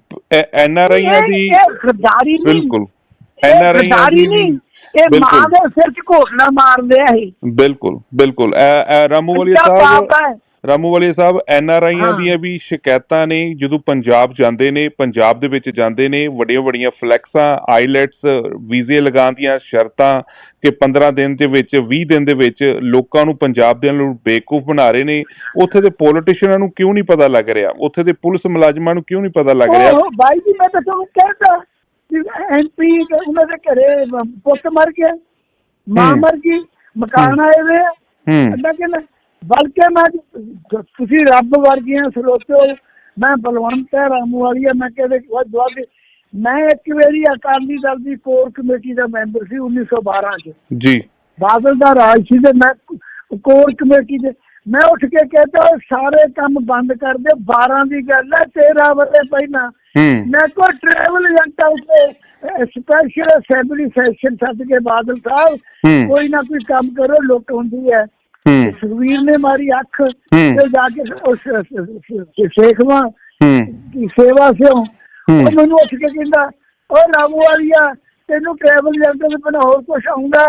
ਐਨਆਰਆਈਆਂ ਇਹ- ਦੀ ਇਹ ਗਦਾਰੀ ਨਹੀਂ। ਬਿਲਕੁਲ। ਇਹ ਐਨਆਰਆਈਆਂ ਗਦਾਰੀ ਦੀ ਨਹੀਂ। ਇਹ ਮਾਂ। ਦੇ ਸਿਰ 'ਚ ਘੋਟਣਾ ਮਾਰ ਲਿਆ ਸੀ ਬਿਲਕੁਲ ਬਿਲਕੁਲ। ਇਹ- ਇਹ ਰਾਮੂ ਵਾਲੀਆ ਬੱਚਾ ਸਾਹਿਬ ਪਾਪ ਹੈ ਰਾਮੂ ਵਾਲੀਆ ਸਾਹਿਬ ਐਨ ਆਰ ਆਈਆਂ। ਦੀਆਂ ਵੀ ਸ਼ਿਕਾਇਤਾਂ ਨੇ ਜਦੋਂ ਪੰਜਾਬ ਜਾਂਦੇ ਨੇ ਪੰਜਾਬ ਦੇ ਵਿੱਚ ਜਾਂਦੇ ਨੇ ਵੱਡੀਆਂ ਵੱਡੀਆਂ ਫਲੈਕਸਾਂ ਆਈਲੈਟਸ ਵੀਜ਼ੇ ਲਗਾਉਣ ਦੀਆਂ ਸ਼ਰਤਾਂ ਕਿ 15 ਦਿਨ ਦੇ ਵਿੱਚ 20 ਦਿਨ ਦੇ ਵਿੱਚ ਲੋਕਾਂ ਨੂੰ ਪੰਜਾਬ ਦੇ ਨੂੰ ਬੇਵਕੂਫ ਬਣਾ ਰਹੇ ਨੇ ਉੱਥੇ ਦੇ ਪੋਲੀਟੀਸ਼ੀਅਨਾਂ ਨੂੰ ਕਿਉਂ ਨਹੀਂ ਪਤਾ ਲੱਗ ਰਿਹਾ ਉੱਥੇ ਦੇ ਪੁਲਿਸ ਮੁਲਾਜ਼ਮਾਂ ਨੂੰ ਕਿਉਂ ਨਹੀਂ ਪਤਾ ਲੱਗ ਰਿਹਾ ਬਾਈ ਜੀ ਮੈਂ ਤਾਂ ਤੁਹਾਨੂੰ ਕਹਿੰਦਾ ਐਮਪੀ ਉਹਨਾਂ ਦੇ ਘਰੇ ਪੁੱਤ ਮਰ ਗਿਆ ਮਾਂ। ਮਰ ਗਈ ਮਕਾਨ ਆਏ ਵੇ। ਹੂੰ ਅੱਡਾ ਕਿ ਬਲਕਿ ਮੈਂ ਤੁਸੀਂ ਰੱਬ ਵਰਗੀਆਂ ਸਰੋਤੋ ਮੈਂ ਬਲਵੰਤ ਹੈ ਰਾਮੂ ਵਾਲੀ ਆ ਮੈਂ ਕਹਿੰਦੇ ਵੱਧ ਮੈਂ ਇੱਕ ਵਾਰੀ ਅਕਾਲੀ ਦਲ ਦੀ ਕੋਰ ਕਮੇਟੀ ਦਾ ਮੈਂਬਰ ਸੀ 1912 ਚ। ਜੀ। ਬਾਦਲ ਦਾ ਰਾਜ ਸੀ ਤੇ ਮੈਂ ਕੋਰ ਕਮੇਟੀ ਦੇ ਮੈਂ ਉੱਠ ਕੇ ਕਹਿੰਦਾ ਸਾਰੇ ਕੰਮ ਬੰਦ ਕਰ ਦੇ 12 ਦੀ ਗੱਲ ਹੈ 13 ਵਜੇ ਪਹਿਲਾਂ ਮੈਂ ਕੋ ਟਰੈਵਲ ਏਜੰਟਾਂ ਉੱਤੇ ਸਪੈਸ਼ਲ ਅਸੈਂਬਲੀ ਸੈਸ਼ਨ ਸੱਦ ਕੇ ਬਾਦਲ ਸਾਹਿਬ ਕੋਈ ਨਾ ਕੋਈ ਕੰਮ ਕਰੋ ਲੁੱਟ ਹੁੰਦੀ ਹੂੰ। ਸੁਖਵੀਰ ਨੇ ਮਾਰੀ ਅੱਖ। ਤੇ ਜਾ ਕੇ ਉਸ ਸੇਖਵਾ ਦੀ ਸੇਵਾ ਸਿਓ। ਉਹ ਮੈਨੂੰ ਉੱਠ ਕੇ ਕਹਿੰਦਾ ਓ ਰਾਮੂ ਵਾਲੀਆ ਤੈਨੂੰ ਟਰੈਵਲ ਏਜੰਟ ਦੇ ਬਿਨਾਂ ਹੋਰ ਕੁਝ ਆਉਂਦਾ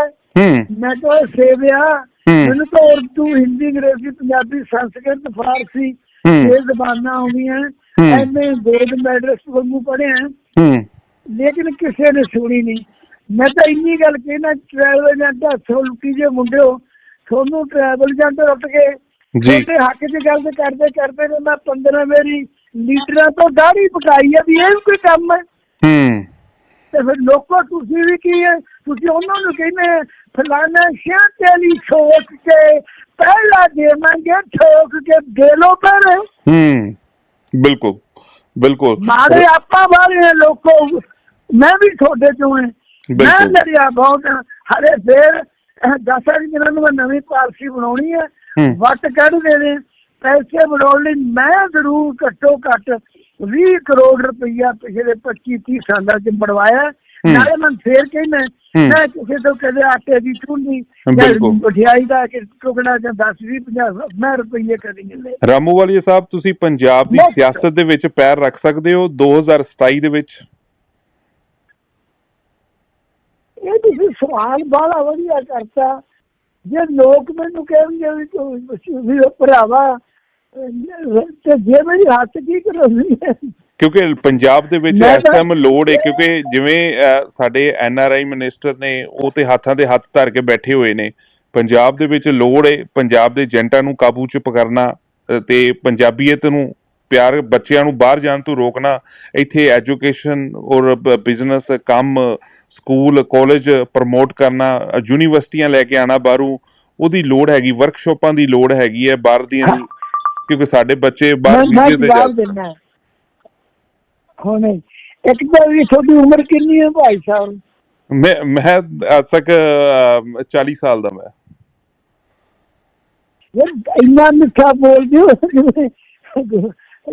ਮੈਂ ਓਏ ਸੇਵਿਆ। ਮੈਨੂੰ ਤਾਂ ਉਰਦੂ ਹਿੰਦੀ ਅੰਗਰੇਜ਼ੀ ਪੰਜਾਬੀ ਸੰਸਕ੍ਰਿਤ ਫਾਰਸੀ। ਇਹ ਜ਼ਬਾਨਾਂ ਆਉਂਦੀਆਂ। ਐਵੇਂ ਗੋਲਡ ਮੈਡਲਿਸਟ ਵਾਂਗੂ ਪੜ੍ਹਿਆ ਹੂੰ ਲੇਕਿਨ ਕਿਸੇ ਨੇ ਸੁਣੀ ਨਹੀਂ ਮੈਂ ਤਾਂ ਇੰਨੀ ਗੱਲ ਕਹਿਣਾ ਟਰੈਵਲ ਏਜੰਟ ਹੱਥੋਂ ਲੁੱਟੀ ਜੇ ਮੁੰਡਿਓ ਤੁਹਾਨੂੰ ਟਰੈਵਲ ਏਜੰਟ ਉੱਠ ਕੇ ਜੀ। ਤੁਹਾਡੇ ਹੱਕ 'ਚ ਗੱਲ ਕਰਦੇ ਕਰਦੇ ਨੇ ਮੈਂ 15 ਮੇਰੀ ਲੀਡਰਾਂ ਤੋਂ ਦਾੜੀ ਪਕਾਈ ਆ ਵੀ ਇਹ ਵੀ ਕੋਈ ਕੰਮ ਹੈ। ਹੂੰ। ਤੇ ਫਿਰ ਲੋਕੋ ਤੁਸੀਂ ਵੀ ਕੀ ਹੈ? ਤੁਸੀਂ ਉਹਨਾਂ ਨੂੰ ਕਹਿੰਦੇ ਫਲਾਣਾ ਸ਼ਾਹ ਤੇਲੀ ਠੋਕ ਕੇ ਪਹਿਲਾ ਦੇਵਾਂਗੇ ਠੋਕ ਕੇ ਦੇ ਲੋ ਪਰ। ਹੂੰ। ਬਿਲਕੁਲ ਬਿਲਕੁਲ। ਮਾਰੇ ਆਪਾਂ ਵਾਲੇ ਲੋਕੋ। ਮੈਂ ਵੀ ਤੁਹਾਡੇ ਚੋਂ ਹਾਂ ਮੈਂ। ਲੜਿਆ ਬਹੁਤ। ਹਰੇ ਫੇਰ ਇਹ ਦਸਾਂ ਦਿਨਾਂ ਨੂੰ ਮੈਂ ਨਵੀਂ ਪਾਲਿਸੀ ਬਣਾਉਣੀ ਹੈ। ਵੱਟ ਕੱਢ ਦੇਣੇ ਪੈਸੇ ਬਣਾਉਣ ਲਈ ਮੈਂ ਜ਼ਰੂਰ ਘੱਟੋ ਘੱਟ 20 ਕਰੋੜ ਰੁਪਈਆ ਪਿਛਲੇ 25 30 ਸਾਲਾਂ ਚ ਬਣਵਾਇਆ। ਨਾਲੇ ਮੈਂ ਫੇਰ ਕਹਿੰਦਾ। ਮੈਂ ਕਿਸੇ ਤੋਂ ਕਦੇ ਆਟੇ ਦੀ ਚੁੰਨੀ ਜਾਂ। ਮਠਿਆਈ ਦਾ ਕਿ ਟੁਕੜਾ ਜਾਂ 10 20 50 ਮੈਂ ਰੁਪਈਏ ਕਦੇ ਨਹੀਂ ਲਏ ਰਾਮੂ ਵਾਲੀਆ ਸਾਹਿਬ ਤੁਸੀਂ ਪੰਜਾਬ ਦੀ। ਸਿਆਸਤ ਦੇ ਵਿੱਚ ਪੈਰ ਰੱਖ ਸਕਦੇ ਹੋ 2027 ਦੇ ਵਿੱਚ ਇਹ ਤੁਸੀਂ ਸਵਾਲ ਬਾਲਾ ਵਧੀਆ ਕਰਤਾ। ਜੇ ਲੋਕ ਮੈਨੂੰ ਕਹਿਣਗੇ ਵੀ ਤੂੰ ਵੀ ਉਹ ਭਰਾਵਾ ਤੇ ਜੇ ਮੇਰੀ ਹੱਥ ਕੀ ਕਰੋਗੀ ਕਿਉਂਕਿ ਪੰਜਾਬ ਦੇ ਵਿੱਚ ਇਸ ਟਾਈਮ ਲੋੜ ਹੈ ਕਿਉਂਕਿ ਜਿਵੇਂ ਸਾਡੇ ਐਨ ਆਰ ਆਈ ਮਿਨਿਸਟਰ ਨੇ ਉਹ ਤੇ ਹੱਥਾਂ ਦੇ ਹੱਥ ਧਰ ਕੇ ਬੈਠੇ ਹੋਏ ਨੇ। ਪੰਜਾਬ ਦੇ ਵਿੱਚ ਲੋੜ ਹੈ ਪੰਜਾਬ ਦੇ ਏਜੰਟਾਂ ਨੂੰ ਕਾਬੂ ਚ ਪਕੜਨਾ ਤੇ ਪੰਜਾਬੀਅਤ ਨੂੰ ਪਿਆਰ ਬੱਚਿਆਂ ਨੂੰ ਬਾਹਰ ਜਾਣ ਤੋਂ ਰੋਕਣਾ ਇੱਥੇ ਐਜੂਕੇਸ਼ਨ ਔਰ ਬਿਜ਼ਨਸ ਕੰਮ ਸਕੂਲ ਕਾਲਜ ਪ੍ਰਮੋਟ ਕਰਨਾ ਯੂਨੀਵਰਸਿਟੀਆਂ ਲੈ ਕੇ ਆਣਾ ਬਾਹਰੋਂ ਉਹਦੀ ਲੋੜ ਹੈਗੀ ਵਰਕਸ਼ਾਪਾਂ ਦੀ ਲੋੜ ਹੈਗੀ ਹੈ ਬਾਹਰ ਦੀਆਂ ਦੀ ਕਿਉਂਕਿ ਸਾਡੇ ਬੱਚੇ ਬਾਹਰ ਵੀਜ਼ੇ ਤੇ ਜਾ ਹੁਣ ਇੱਕ ਤਾਂ ਵੀ ਤੁਹਾਡੀ ਉਮਰ ਕਿੰਨੀ ਹੈ ਭਾਈ ਸਾਹਿਬ? ਮੈਂ ਮੈਂ ਅੱਜ ਤੱਕ ਅਹ, 40 ਸਾਲ ਦਾ ਮੈਂ। ਯਾਰ ਇੰਨਾ ਮਿੱਠਾ ਬੋਲਦੇ ਹੋ।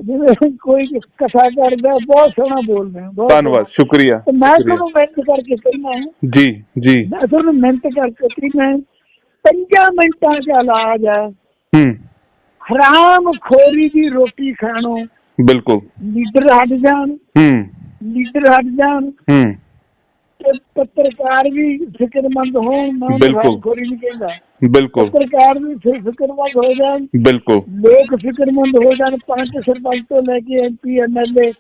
ਜਿਵੇਂ ਕੋਈ ਕਥਾ ਕਰਦਾ ਬਹੁਤ ਸੋਹਣਾ ਬੋਲਦੇ ਬਹੁਤ ਧੰਨਵਾਦ। ਸ਼ੁਕਰੀਆ ਤੇ ਮੈਂ। ਤੁਹਾਨੂੰ ਮਿਹਨਤ ਕਰਕੇ ਕਹਿਣਾ ਹੈ। ਜੀ ਜੀ। ਮੈਂ ਤੁਹਾਨੂੰ ਮਿਹਨਤ ਕਰਕੇ ਕਹਿਣਾ ਹੈ। ਪੰਜਾਂ ਮਿੰਟਾਂ ਦਾ ਇਲਾਜ ਹੈ। ਹੂੰ। ਹਰਾਮ ਖੋਰੀ ਦੀ ਰੋਟੀ ਖਾਣੋ। ਬਿਲਕੁਲ। ਲੀਡਰ ਹਟ ਜਾਣ। ਹੂੰ। ਲੀਡਰ ਹਟ ਜਾਣ। ਹੂੰ। ਤੇ ਪੱਤਰਕਾਰ ਵੀ ਫਿਕਰਮੰਦ ਹੋਣ। ਮੈਂ ਬਿਲਕੁਲ। ਖੋਰੀ ਨਹੀਂ ਕਹਿੰਦਾ। ਬਿਲਕੁਲ। ਪੱਤਰਕਾਰ ਵੀ ਫਿ- ਫਿਕਰਮੰਦ ਹੋ ਜਾਣ। ਬਿਲਕੁਲ। ਲੋਕ ਫਿਕਰਮੰਦ ਹੋ ਜਾਣ ਪੰਚ ਸਰਪੰਚ ਤੋਂ ਲੈ ਕੇ ਐਮਪੀ ਐਮਐਲਏ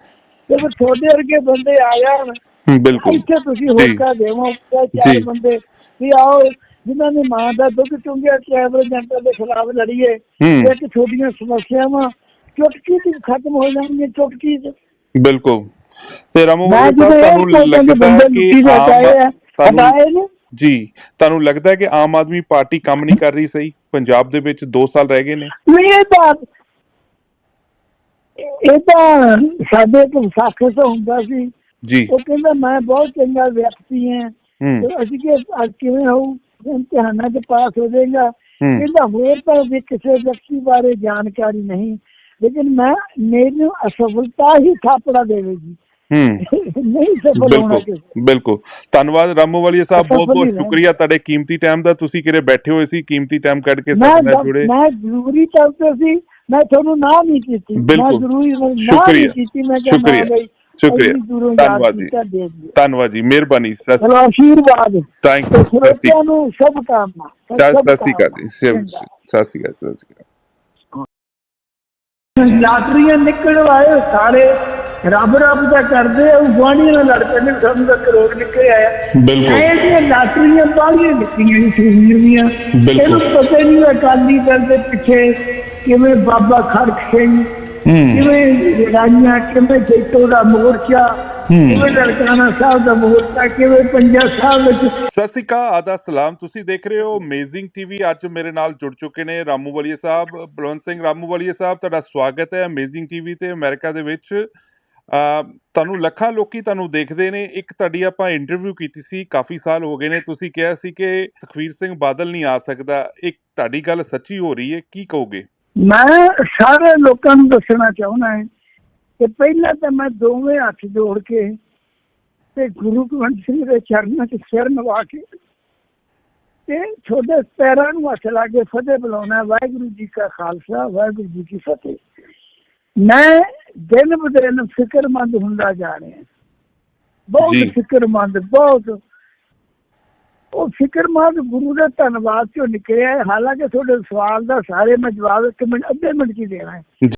ਤੇ ਫਿਰ ਤੁਹਾਡੇ ਵਰਗੇ ਬੰਦੇ ਆ ਜਾਣ ਬਿਲਕੁਲ। ਇੱਥੇ ਤੁਸੀਂ। ਹੋਕਾ ਦੇਵੋ ਚਾਰ। ਬੰਦੇ। ਵੀ ਆਓ ਜਿਨ੍ਹਾਂ ਨੇ ਮਾਂ ਦਾ ਦੁੱਧ ਚੁੰਗਿਆ ਟਰੈਵਲ ਏਜੰਟਾਂ ਦੇ ਖਿਲਾਫ ਲੜੀਏ ਇੱਕ ਛੋਟੀਆਂ ਸਮੱਸਿਆਵਾਂ ਚੁਟਕੀ ਚ ਖਤਮ ਹੋ ਜਾਣਗੀਆਂ ਚੁਟਕੀ ਚ ਬਿਲਕੁਲ। ਤੇ ਰਾਮੂ ਸਾਹਿਬ ਤੁਹਾਨੂੰ ਲੱਗਦਾ ਹੈ ਕਿ ਆਮ ਤੁਹਾਨੂੰ ਜੀ ਤੁਹਾਨੂੰ ਲੱਗਦਾ ਹੈ ਕਿ ਆਮ ਆਦਮੀ ਪਾਰਟੀ ਕੰਮ ਨਹੀਂ ਕਰ ਰਹੀ ਸਹੀ? ਪੰਜਾਬ ਦੇ ਵਿੱਚ 2 ਸਾਲ ਰਹਿ ਗਏ ਨੇ। ਨਹੀਂ ਇਹ ਤਾਂ ਇਹ ਤਾਂ ਸਾਡੇ ਵਿਸਾਖੀ ਤੋਂ ਹੁੰਦਾ ਸੀ। ਜੀ। ਉਹ ਕਹਿੰਦਾ ਮੈਂ ਬਹੁਤ ਚੰਗਾ ਵਿਅਕਤੀ ਹਾਂ। ਤੇ ਅਸੀਂ ਕਿ ਅੱਜ ਕਿਵੇਂ ਹੋਊ? ਇਮਤਿਹਾਨਾਂ 'ਚ ਪਾਸ ਹੋ ਜਾਏਗਾ। ਹੂੰ। ਕਹਿੰਦਾ ਹੋਰ ਤਾਂ ਵੀ ਕਿਸੇ ਵਿਅਕਤੀ ਬਾਰੇ ਜਾਣਕਾਰੀ ਨਹੀਂ। ਲੇਕਿਨ ਮੈਂ ਮੈਨੂੰ ਅਸਫਲਤਾ ਹੀ ਥਾਪੜਾ ਦੇਵੇਗੀ। ਨਹੀਂ ਸਫਲ ਹੋਣਾ ਬਿਲਕੁਲ ਬਿਲਕੁਲ। ਧੰਨਵਾਦ ਰਾਮੂ ਵਾਲੀਆ ਸਾਹਿਬ ਬਹੁਤ ਬਹੁਤ। ਸ਼ੁਕਰੀਆ। ਤੁਹਾਡੇ ਕੀਮਤੀ ਟਾਈਮ ਦਾ ਤੁਸੀਂ ਕਿਰੇ ਬੈਠੇ ਹੋਏ ਸੀ ਕੀਮਤੀ ਟਾਈਮ ਕੱਢ ਕੇ ਸਾਡੇ ਨਾਲ ਜੁੜੇ। ਮੈਂ ਜ਼ਰੂਰੀ ਤੌਰ ਤੇ ਸੀ ਮੈਂ ਤੁਹਾਨੂੰ ਨਾ ਨਹੀਂ ਕੀਤੀ। ਮੈਂ ਬਿਲਕੁਲ। ਜ਼ਰੂਰੀ ਨਾ ਕੀਤੀ। ਮੈਂ ਸ਼ੁਕਰੀਆ। ਸ਼ੁਕਰੀਆ। ਧੰਨਵਾਦ ਜੀ। ਧੰਨਵਾਦ ਜੀ। ਮਿਹਰਬਾਨੀ। ਸਤਿ ਚਲੋ ਆਸ਼ੀਰਵਾਦ। ਥੈਂਕ ਯੂ ਸਤਿ ਸ਼੍ਰੀ ਨੂੰ ਸ਼ੁਭ ਕਾਮਨਾ। ਅਕਾਲ। ਸਤਿ ਸ਼੍ਰੀ ਅਕਾਲ ਜੀ। ਸਤਿ ਸ਼੍ਰੀ ਅਕਾਲ ਸਤਿ ਸ਼੍ਰੀ ਅਕਾਲ। ਯਾਤਰੀਆਂ ਨਿਕਲ ਆਏ ਸਾਰੇ। ਰੱਬ ਰੱਬ ਦਾ ਕਰਦੇ ਆ ਉਹ ਗੁਆਂਢੀਆਂ ਨਾਲ ਲੜ ਪੈਂਦੇ ਵੀ ਸਾਨੂੰ ਤਾਂ ਨਿਕਲ ਆਇਆ ਬਿਲਕੁਲ। ਜਿਹੜੀਆਂ ਯਾਤਰੀਆਂ ਬਾਹਲੀਆਂ ਨਿਕਲੀਆਂ ਜੀ ਸਰੀਰ ਦੀਆਂ। ਬਿਲਕੁਲ। ਇਹਨੂੰ ਪਤਾ ਹੀ ਨਹੀਂ ਅਕਾਲੀ ਦਲ ਦੇ ਪਿੱਛੇ ਕਿਵੇਂ ਬਾਬਾ ਖੜਕ ਸਿੰਘ ਹੂੰ। ਕਿਵੇਂ ਰਾਈਆਂ ਕਿਵੇਂ ਜੈਤੋ ਦਾ ਮੋਰਚਾ ਕਿਵੇਂ ਲੜਕਾਣਾ ਸਾਹਿਬ ਦਾ ਮੋਰਚਾ ਕਿਵੇਂ ਪੰਜਾ ਸਾਹਿਬ ਵਿੱਚ ਸਤਿ ਸ਼੍ਰੀ ਅਕਾਲ ਆਦਾ ਸਲਾਮ। ਤੁਸੀਂ ਦੇਖ ਰਹੇ ਹੋ ਅਮੇਜ਼ਿੰਗ ਟੀਵੀ ਅੱਜ ਮੇਰੇ ਨਾਲ ਜੁੜ ਚੁੱਕੇ ਨੇ ਰਾਮੂ ਵਾਲੀਆ ਸਾਹਿਬ ਬਲਵੰਤ ਸਿੰਘ ਰਾਮੂ ਵਾਲੀਆ ਸਾਹਿਬ ਤੁਹਾਡਾ ਸਵਾਗਤ ਹੈ ਅਮੇਜ਼ਿੰਗ ਟੀਵੀ ਤੇ ਅਮਰੀਕਾ ਦੇ ਵਿੱਚ। ਤੁਹਾਨੂੰ ਲੱਖਾਂ ਲੋਕੀ ਤੁਹਾਨੂੰ ਦੇਖਦੇ ਨੇ। ਇੱਕ ਤੁਹਾਡੀ ਆਪਾਂ ਇੰਟਰਵਿਊ ਕੀਤੀ ਸੀ, ਕਾਫੀ ਸਾਲ ਹੋ ਗਏ ਨੇ। ਤੁਸੀਂ ਕਿਹਾ ਸੀ ਕਿ ਤਖਵੀਰ ਸਿੰਘ ਬਾਦਲ ਨਹੀਂ ਆ ਸਕਦਾ। ਇੱਕ ਤੁਹਾਡੀ ਗੱਲ ਸੱਚੀ ਹੋ ਰਹੀ ਹੈ, ਕੀ ਕਹੋਗੇ? ਮੈਂ ਸਾਰੇ ਲੋਕਾਂ ਨੂੰ ਦੱਸਣਾ ਚਾਹੁੰਦਾ ਹਾਂ ਕਿ ਪਹਿਲਾਂ ਤਾਂ ਮੈਂ ਦੋਵੇਂ ਹੱਥ ਜੋੜ ਕੇ ਤੇ ਗੁਰੂ ਗੋਬਿੰਦ ਸਿੰਘ ਦੇ ਚਰਨਾਂ 'ਚ ਸਿਰ ਨਵਾ ਕੇ ਤੇ ਛੋਟੇ ਪੈਰਾਂ ਨੂੰ ਹੱਥ ਲਾ ਕੇ ਫਤਿਹ ਬੁਲਾਉਣਾ ਵਾਹਿਗੁਰੂ ਜੀ ਕਾ ਖਾਲਸਾ, ਵਾਹਿਗੁਰੂ ਜੀ ਕੀ ਫਤਿਹ। ਮੈਂ ਦਿਨ ਬ ਦਿਨ ਫਿਕਰਮੰਦ ਹੁੰਦਾ ਜਾ ਰਿਹਾ। ਬਹੁਤ ਫਿਕਰਮੰਦ ਬਹੁਤ ਉਹ ਫਿਕਰਮੰਦ ਗੁਰੂ ਦੇ ਧੰਨਵਾਦ ਚੋਂ ਨਿਕਲਿਆ। ਹਾਲਾਂਕਿ ਤੁਹਾਡੇ ਸਵਾਲ ਦਾ ਸਾਰੇ ਮੈਂ ਜਵਾਬ ਇੱਕ ਮਿੰਟ ਅੱਧੇ ਮਿੰਟ 'ਚ ਹੀ ਦੇਣਾ ਹੈ